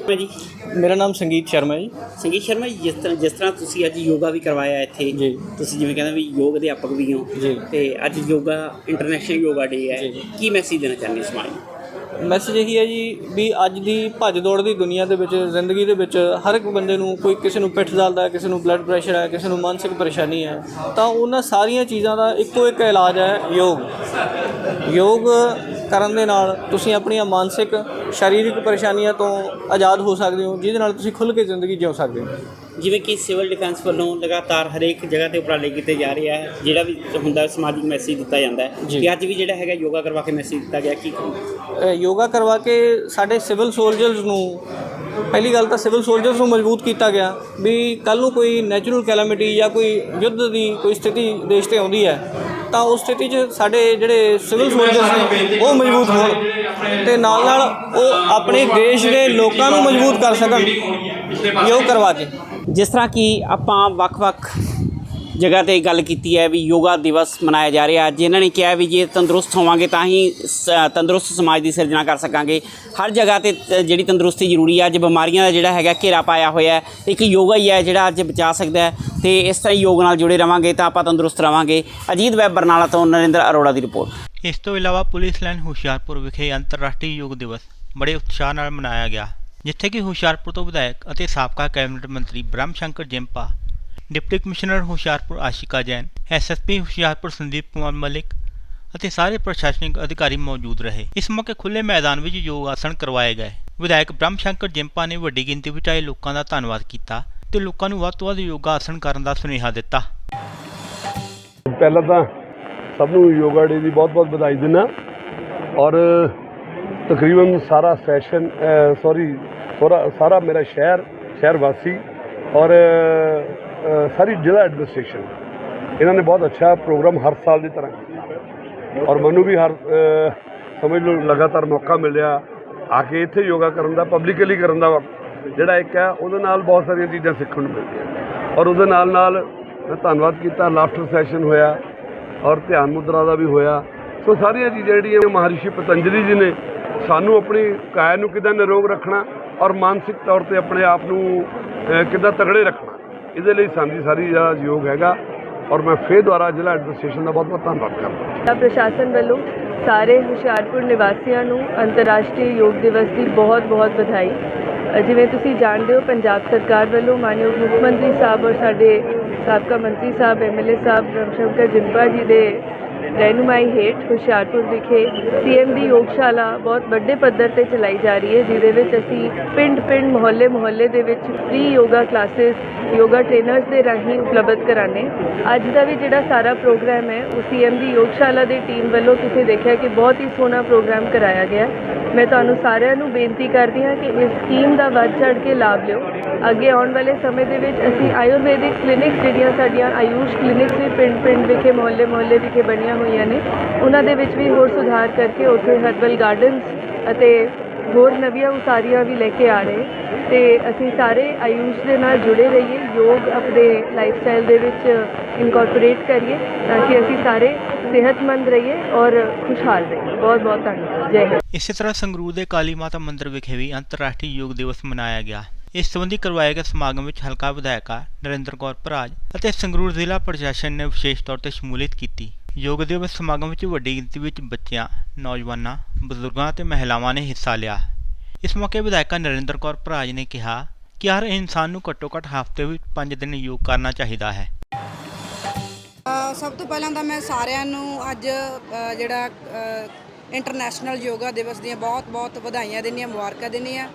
Speaker 15: ਜੀ।
Speaker 16: ਮੇਰਾ ਨਾਮ ਸੰਗੀਤ ਸ਼ਰਮਾ ਜੀ।
Speaker 15: ਸੰਗੀਤ ਸ਼ਰਮਾ ਜੀ, ਜਿਸ ਤਰ੍ਹਾਂ ਜਿਸ ਤਰ੍ਹਾਂ ਤੁਸੀਂ ਅੱਜ ਯੋਗਾ ਵੀ ਕਰਵਾਇਆ ਇੱਥੇ
Speaker 16: ਜੀ।
Speaker 15: ਤੁਸੀਂ ਜਿਵੇਂ ਕਹਿੰਦੇ ਵੀ ਯੋਗ ਅਧਿਆਪਕ ਵੀ ਹੋ
Speaker 16: ਜੀ।
Speaker 15: ਤੇ ਅੱਜ ਯੋਗਾ ਇੰਟਰਨੈਸ਼ਨਲ ਯੋਗਾ ਡੇ ਹੈ। ਕੀ ਮੈਸੇਜ ਦੇਣਾ ਚਾਹੁੰਦੇ ਹੋ ਸਮਾਜ ਨੂੰ
Speaker 16: ਮੈਸੇਜ ਇਹੀ ਹੈ ਜੀ ਵੀ ਅੱਜ ਦੀ ਭੱਜ ਦੌੜ ਦੀ ਦੁਨੀਆ ਦੇ ਵਿੱਚ ਜ਼ਿੰਦਗੀ ਦੇ ਵਿੱਚ ਹਰ ਇੱਕ ਬੰਦੇ ਨੂੰ ਕੋਈ ਕਿਸੇ ਨੂੰ ਪਿੱਠ ਦਰਦ ਹੈ ਕਿਸੇ ਨੂੰ ਬਲੱਡ ਪ੍ਰੈਸ਼ਰ ਹੈ ਕਿਸੇ ਨੂੰ ਮਾਨਸਿਕ ਪਰੇਸ਼ਾਨੀ ਹੈ ਤਾਂ ਉਹਨਾਂ ਸਾਰੀਆਂ ਚੀਜ਼ਾਂ ਦਾ ਇੱਕੋ ਇੱਕ ਇਲਾਜ ਹੈ ਯੋਗ। ਯੋਗ ਕਰਨ ਦੇ ਨਾਲ ਤੁਸੀਂ ਆਪਣੀਆਂ ਮਾਨਸਿਕ ਸਰੀਰਕ ਪਰੇਸ਼ਾਨੀਆਂ ਤੋਂ ਆਜ਼ਾਦ ਹੋ ਸਕਦੇ ਹੋ ਜਿਹਦੇ ਨਾਲ ਤੁਸੀਂ ਖੁੱਲ੍ਹ ਕੇ ਜ਼ਿੰਦਗੀ ਜਿਉ ਸਕਦੇ ਹੋ।
Speaker 15: ਜਿਵੇਂ ਕਿ ਸਿਵਲ ਡਿਫੈਂਸ ਵੱਲੋਂ ਲਗਾਤਾਰ ਹਰੇਕ ਜਗ੍ਹਾ ਤੇ ਉਪਰਾਲੇ ਕੀਤੇ ਜਾ ਰਹੇ ਆ ਜਿਹੜਾ ਵੀ ਹੁੰਦਾ ਸਮਾਜਿਕ ਮੈਸੇਜ ਦਿੱਤਾ ਜਾਂਦਾ ਹੈ। ਕਿ ਅੱਜ ਵੀ ਜਿਹੜਾ ਹੈਗਾ ਯੋਗਾ ਕਰਵਾ ਕੇ ਮੈਸੇਜ ਦਿੱਤਾ ਗਿਆ ਕੀ
Speaker 16: ਯੋਗਾ ਕਰਵਾ ਕੇ ਸਾਡੇ ਸਿਵਲ ਸੋਲਜਰਸ ਨੂੰ ਪਹਿਲੀ ਗੱਲ ਤਾਂ ਸਿਵਲ ਸੋਲਜਰਸ ਨੂੰ ਮਜ਼ਬੂਤ ਕੀਤਾ ਗਿਆ ਵੀ ਕੱਲ ਨੂੰ ਕੋਈ ਨੈਚੁਰਲ ਕੈਲਾਮਿਟੀ ਜਾਂ ਕੋਈ ਯੁੱਧ ਦੀ ਕੋਈ ਸਥਿਤੀ ਦੇਸ਼ ਤੇ ਆਉਂਦੀ ਹੈ ਤਾਂ ਉਸ ਸਥਿਤੀ 'ਚ ਸਾਡੇ ਜਿਹੜੇ ਸਿਵਲ ਸੋਲਜਰਸ ਨੇ, ਉਹ ਮਜ਼ਬੂਤ ਹੋਣ ਤੇ ਨਾਲ ਨਾਲ ਉਹ ਆਪਣੇ ਦੇਸ਼ ਦੇ ਲੋਕਾਂ ਨੂੰ ਮਜ਼ਬੂਤ ਕਰ ਸਕਣ ਯੋਗ ਕਰਵਾ ਕੇ
Speaker 15: ਜਿਸ ਤਰ੍ਹਾਂ ਕਿ ਆਪਾਂ ਵੱਖ-ਵੱਖ ਜਗ੍ਹਾ ਤੇ ਗੱਲ ਕੀਤੀ ਹੈ ਵੀ ਯੋਗਾ ਦਿਵਸ ਮਨਾਇਆ ਜਾ ਰਿਹਾ। ਅੱਜ ਇਹਨਾਂ ਨੇ ਕਿਹਾ ਵੀ ਜੇ ਤੰਦਰੁਸਤ ਹੋਵਾਂਗੇ ਤਾਂ ਹੀ ਸ- ਤੰਦਰੁਸਤ ਸਮਾਜ ਦੀ ਸਿਰਜਣਾ ਕਰ ਸਕਾਂਗੇ। ਹਰ ਜਗ੍ਹਾ ਤੇ ਜਿਹੜੀ ਤੰਦਰੁਸਤੀ ਜ਼ਰੂਰੀ ਹੈ, ਅੱਜ ਬਿਮਾਰੀਆਂ ਦਾ ਜਿਹੜਾ ਹੈਗਾ ਘੇਰਾ ਪਾਇਆ ਹੋਇਆ ਇੱਕ ਯੋਗਾ ਹੀ ਹੈ ਜਿਹੜਾ ਅੱਜ ਬਚਾ ਸਕਦਾ ਹੈ। ਤੇ ਇਸ ਤਰ੍ਹਾਂ ਹੀ ਯੋਗ ਨਾਲ ਜੁੜੇ ਰਵਾਂਗੇ ਤਾਂ ਆਪਾਂ ਤੰਦਰੁਸਤ ਰਵਾਂਗੇ। ਅਜੀਤ ਵੈਬ ਬਰਨਾਲਾ ਤੋਂ ਨਰਿੰਦਰ ਅਰੋੜਾ ਦੀ ਰਿਪੋਰਟ।
Speaker 1: ਇਸ ਤੋਂ ਇਲਾਵਾ ਪੁਲਿਸ ਲਾਈਨ ਹੁਸ਼ਿਆਰਪੁਰ ਵਿਖੇ ਅੰਤਰਰਾਸ਼ਟਰੀ ਯੋਗ ਦਿਵਸ ਬੜੇ ਉਤਸ਼ਾਹ ਨਾਲ ਮਨਾਇਆ ਗਿਆ, ਜਿੱਥੇ ਕਿ ਹੁਸ਼ਿਆਰਪੁਰ ਤੋਂ ਵਿਧਾਇਕ ਅਤੇ ਸਾਬਕਾ ਕੈਬਨਿਟ ਮੰਤਰੀ Brahm Shankar Jimpa deputy commissioner Hoshiarpur Ashika Jain SSP Hoshiarpur Sandeep Kumar Malik ਅਤੇ ਸਾਰੇ ਪ੍ਰਸ਼ਾਸਨਿਕ ਅਧਿਕਾਰੀ ਮੌਜੂਦ ਰਹੇ। ਇਸ ਮੌਕੇ ਖੁੱਲੇ ਮੈਦਾਨ ਵਿੱਚ ਯੋਗ ਆਸਣ ਕਰਵਾਏ ਗਏ। ਵਿਧਾਇਕ ਬ੍ਰਹਮ ਸ਼ੰਕਰ ਜਿੰਪਾ ਨੇ ਵੱਡੀ ਗਿਣਤੀ ਵਿੱਚ ਆਏ ਲੋਕਾਂ ਦਾ ਧੰਨਵਾਦ ਕੀਤਾ ਤੇ ਲੋਕਾਂ ਨੂੰ ਵੱਧ ਤੋਂ ਵੱਧ ਯੋਗਾ ਆਸਣ ਕਰਨ ਦਾ ਸੁਨੇਹਾ ਦਿੱਤਾ।
Speaker 17: ਪਹਿਲਾਂ ਤਾਂ ਸਭ ਨੂੰ ਯੋਗਾ ਡੇ ਦੀ ਬਹੁਤ-ਬਹੁਤ ਵਧਾਈ ਦਿੰਦਾ ਔਰ ਤਕਰੀਬਨ ਸਾਰਾ ਸੈਸ਼ਨ ਸੌਰੀ, ਸਾਰਾ ਮੇਰਾ ਸ਼ਹਿਰ ਸ਼ਹਿਰ ਵਾਸੀ ਔਰ ਸਾਰੀ ਜ਼ਿਲ੍ਹਾ ਐਡਮਿਨਿਸਟ੍ਰੇਸ਼ਨ ਇਹਨਾਂ ਨੇ ਬਹੁਤ ਅੱਛਾ ਪ੍ਰੋਗਰਾਮ ਹਰ ਸਾਲ ਦੀ ਤਰ੍ਹਾਂ ਕੀਤਾ। ਔਰ ਮੈਨੂੰ ਵੀ ਹਰ ਸਮਝ ਲਓ ਲਗਾਤਾਰ ਮੌਕਾ ਮਿਲਿਆ ਆ ਕੇ ਇੱਥੇ ਯੋਗਾ ਕਰਨ ਦਾ ਪਬਲਿਕਲੀ ਕਰਨ ਦਾ ਜਿਹੜਾ ਇੱਕ ਹੈ ਉਹਦੇ ਨਾਲ ਬਹੁਤ ਸਾਰੀਆਂ ਚੀਜ਼ਾਂ ਸਿੱਖਣ ਨੂੰ ਮਿਲਦੀਆਂ। ਔਰ ਉਹਦੇ ਨਾਲ ਨਾਲ ਮੈਂ ਧੰਨਵਾਦ ਕੀਤਾ ਲਾਫਟਰ ਸੈਸ਼ਨ ਹੋਇਆ ਔਰ ਧਿਆਨ ਮੁਦਰਾ ਦਾ ਵੀ ਹੋਇਆ। ਸੋ ਸਾਰੀਆਂ ਚੀਜ਼ਾਂ ਜਿਹੜੀਆਂ ਮਹਾਰਿਸ਼ੀ ਪਤੰਜਲੀ ਜੀ ਨੇ ਸਾਨੂੰ ਆਪਣੀ ਕਾਇਆ ਨੂੰ ਕਿੱਦਾਂ ਨਿਰੋਗ ਰੱਖਣਾ ਔਰ ਮਾਨਸਿਕ ਤੌਰ ਤੇ ਆਪਣੇ ਆਪ ਨੂੰ ਅ, ਕਿੱਦਾਂ ਤਗੜੇ ਰੱਖਣਾ। ਇਹਦੇ ਲਈ ਸਾਡੀ ਸਾਰੀ ਜਿਹੜਾ ਯੋਗ ਹੈਗਾ ਔਰ ਮੈਂ ਫੇਰ ਦੁਆਰਾ ਜ਼ਿਲ੍ਹਾ ਐਡਮਿਨਿਸਟ੍ਰੇਸ਼ਨ ਦਾ ਬਹੁਤ ਬਹੁਤ ਧੰਨਵਾਦ ਕਰਦਾ
Speaker 18: ਜ਼ਿਲ੍ਹਾ ਪ੍ਰਸ਼ਾਸਨ ਵੱਲੋਂ ਸਾਰੇ ਹੁਸ਼ਿਆਰਪੁਰ ਨਿਵਾਸੀਆਂ ਨੂੰ ਅੰਤਰਰਾਸ਼ਟਰੀ ਯੋਗ ਦਿਵਸ ਦੀ ਬਹੁਤ-ਬਹੁਤ ਵਧਾਈ। ਜਿਵੇਂ ਤੁਸੀਂ ਜਾਣਦੇ ਹੋ, ਪੰਜਾਬ ਸਰਕਾਰ ਵੱਲੋਂ ਮਾਨਯੋਗ ਮੁੱਖ ਮੰਤਰੀ ਸਾਹਿਬ ਔਰ ਸਾਡੇ ਸਾਬਕਾ ਮੰਤਰੀ ਸਾਹਿਬ ਐਮਐਲਏ ਸਾਹਿਬ, ਰਮਸ਼ੰਕਰ ਜਿੰਪਾ ਜੀ ਦੇ ਰਹਿਨੁਮਾਈ ਹੇਠ ਹੁਸ਼ਿਆਰਪੁਰ ਵਿਖੇ ਸੀਐਮ ਦੀ ਯੋਗਸ਼ਾਲਾ ਬਹੁਤ ਵੱਡੇ ਪੱਧਰ ਤੇ ਚਲਾਈ ਜਾ ਰਹੀ ਹੈ, ਜਿਹਦੇ ਵਿੱਚ ਅਸੀਂ ਪਿੰਡ-ਪਿੰਡ, ਮੁਹੱਲੇ-ਮੁਹੱਲੇ ਦੇ ਵਿੱਚ free yoga classes yoga trainers ਦੇ ਰਾਹੀਂ ਉਪਲਬਧ ਕਰਾਣੇ ਅੱਜ ਦਾ ਵੀ ਜਿਹੜਾ ਸਾਰਾ ਪ੍ਰੋਗਰਾਮ ਹੈ, ਉਹ ਸੀਐਮ ਦੀ ਯੋਗਸ਼ਾਲਾ ਦੀ ਟੀਮ ਵੱਲੋਂ ਤੁਸੀਂ ਦੇਖਿਆ ਕਿ ਬਹੁਤ ਹੀ ਸੋਹਣਾ ਪ੍ਰੋਗਰਾਮ ਕਰਾਇਆ ਗਿਆ। ਮੈਂ ਤੁਹਾਨੂੰ ਸਾਰਿਆਂ ਨੂੰ ਬੇਨਤੀ ਕਰਦੀ ਹਾਂ ਕਿ ਇਸ ਸਕੀਮ ਦਾ ਵੱਧ ਚੜ੍ਹ ਕੇ ਲਾਭ ਲਿਓ। ਅੱਗੇ ਆਉਣ ਵਾਲੇ ਸਮੇਂ ਦੇ ਵਿੱਚ ਅਸੀਂ ਆਯੁਰਵੈਦਿਕ ਕਲੀਨਿਕਸ ਜਿਹੜੀਆਂ ਸਾਡੀਆਂ ਆਯੂਸ਼ ਕਲੀਨਿਕਸ ਵੀ ਪਿੰਡ-ਪਿੰਡ ਵਿਖੇ ਮੁਹੱਲੇ-ਮੁਹੱਲੇ ਵਿਖੇ ਬਣੀਆਂ ਹੋਈਆਂ ਨੇ, ਉਹਨਾਂ ਦੇ ਵਿੱਚ ਵੀ ਹੋਰ ਸੁਧਾਰ ਕਰਕੇ ਉੱਥੇ ਹਰਬਲ ਗਾਰਡਨਸ ਅਤੇ ਹੋਰ ਨਵੀਆਂ ਉਸਾਰੀਆਂ ਵੀ ਲੈ ਕੇ ਆ ਰਹੇ। ਤੇ ਅਸੀਂ ਸਾਰੇ ਆਯੂਸ਼ ਦੇ ਨਾਲ ਜੁੜੇ ਰਹੀਏ, ਯੋਗ ਆਪਣੇ ਲਾਈਫਸਟਾਈਲ ਦੇ ਵਿੱਚ ਇਨਕੋਰਪੋਰੇਟ ਕਰੀਏ ਤਾਂ ਕਿ ਅਸੀਂ ਸਾਰੇ ਸਿਹਤਮੰਦ ਰਹੀਏ ਔਰ ਖੁਸ਼ਹਾਲ ਰਹੀਏ। ਬਹੁਤ ਬਹੁਤ ਧੰਨਵਾਦ। ਜੈ ਹਿੰਦ।
Speaker 1: ਇਸੇ ਤਰ੍ਹਾਂ ਸੰਗਰੂਰ ਦੇ ਕਾਲੀ ਮਾਤਾ ਮੰਦਿਰ ਵਿਖੇ ਵੀ ਅੰਤਰਰਾਸ਼ਟਰੀ ਯੋਗ ਦਿਵਸ ਮਨਾਇਆ ਗਿਆ। ਇਸ ਸੰਬੰਧੀ ਕਰਵਾਏ ਗਏ ਸਮਾਗਮ ਵਿੱਚ ਹਲਕਾ ਵਿਧਾਇਕਾ ਨਰਿੰਦਰ ਕੌਰ ਭਰਾਜ ਅਤੇ ਸੰਗਰੂਰ ਜ਼ਿਲ੍ਹਾ ਪ੍ਰਸ਼ਾਸਨ ਨੇ ਵਿਸ਼ੇਸ਼ ਤੌਰ ਤੇ ਸ਼ਮੂਲੀਅਤ ਕੀਤੀ। ਯੋਗ ਦਿਵਸ ਸਮਾਗਮ ਵਿੱਚ ਵੱਡੀ ਗਿਣਤੀ ਵਿੱਚ ਬੱਚਿਆਂ, ਨੌਜਵਾਨਾਂ, ਬਜ਼ੁਰਗਾਂ ਅਤੇ ਮਹਿਲਾਵਾਂ ਨੇ ਹਿੱਸਾ ਲਿਆ। ਇਸ ਮੌਕੇ ਵਿਧਾਇਕਾ ਨਰਿੰਦਰ ਕੌਰ ਭਰਾਜ ਨੇ ਕਿਹਾ ਕਿ ਹਰ ਇਨਸਾਨ ਨੂੰ ਘੱਟੋ ਘੱਟ ਹਫ਼ਤੇ ਵਿੱਚ 5 ਦਿਨ ਯੋਗ ਕਰਨਾ ਚਾਹੀਦਾ ਹੈ।
Speaker 19: ਸਭ ਤੋਂ ਪਹਿਲਾਂ ਤਾਂ ਮੈਂ ਸਾਰਿਆਂ ਨੂੰ ਅੱਜ ਜਿਹੜਾ ਇੰਟਰਨੈਸ਼ਨਲ ਯੋਗਾ ਦਿਵਸ ਦੀਆਂ ਬਹੁਤ-ਬਹੁਤ ਵਧਾਈਆਂ ਦਿੰਦੀਆਂ, ਮੁਬਾਰਕਾਂ ਦਿੰਦੀਆਂ।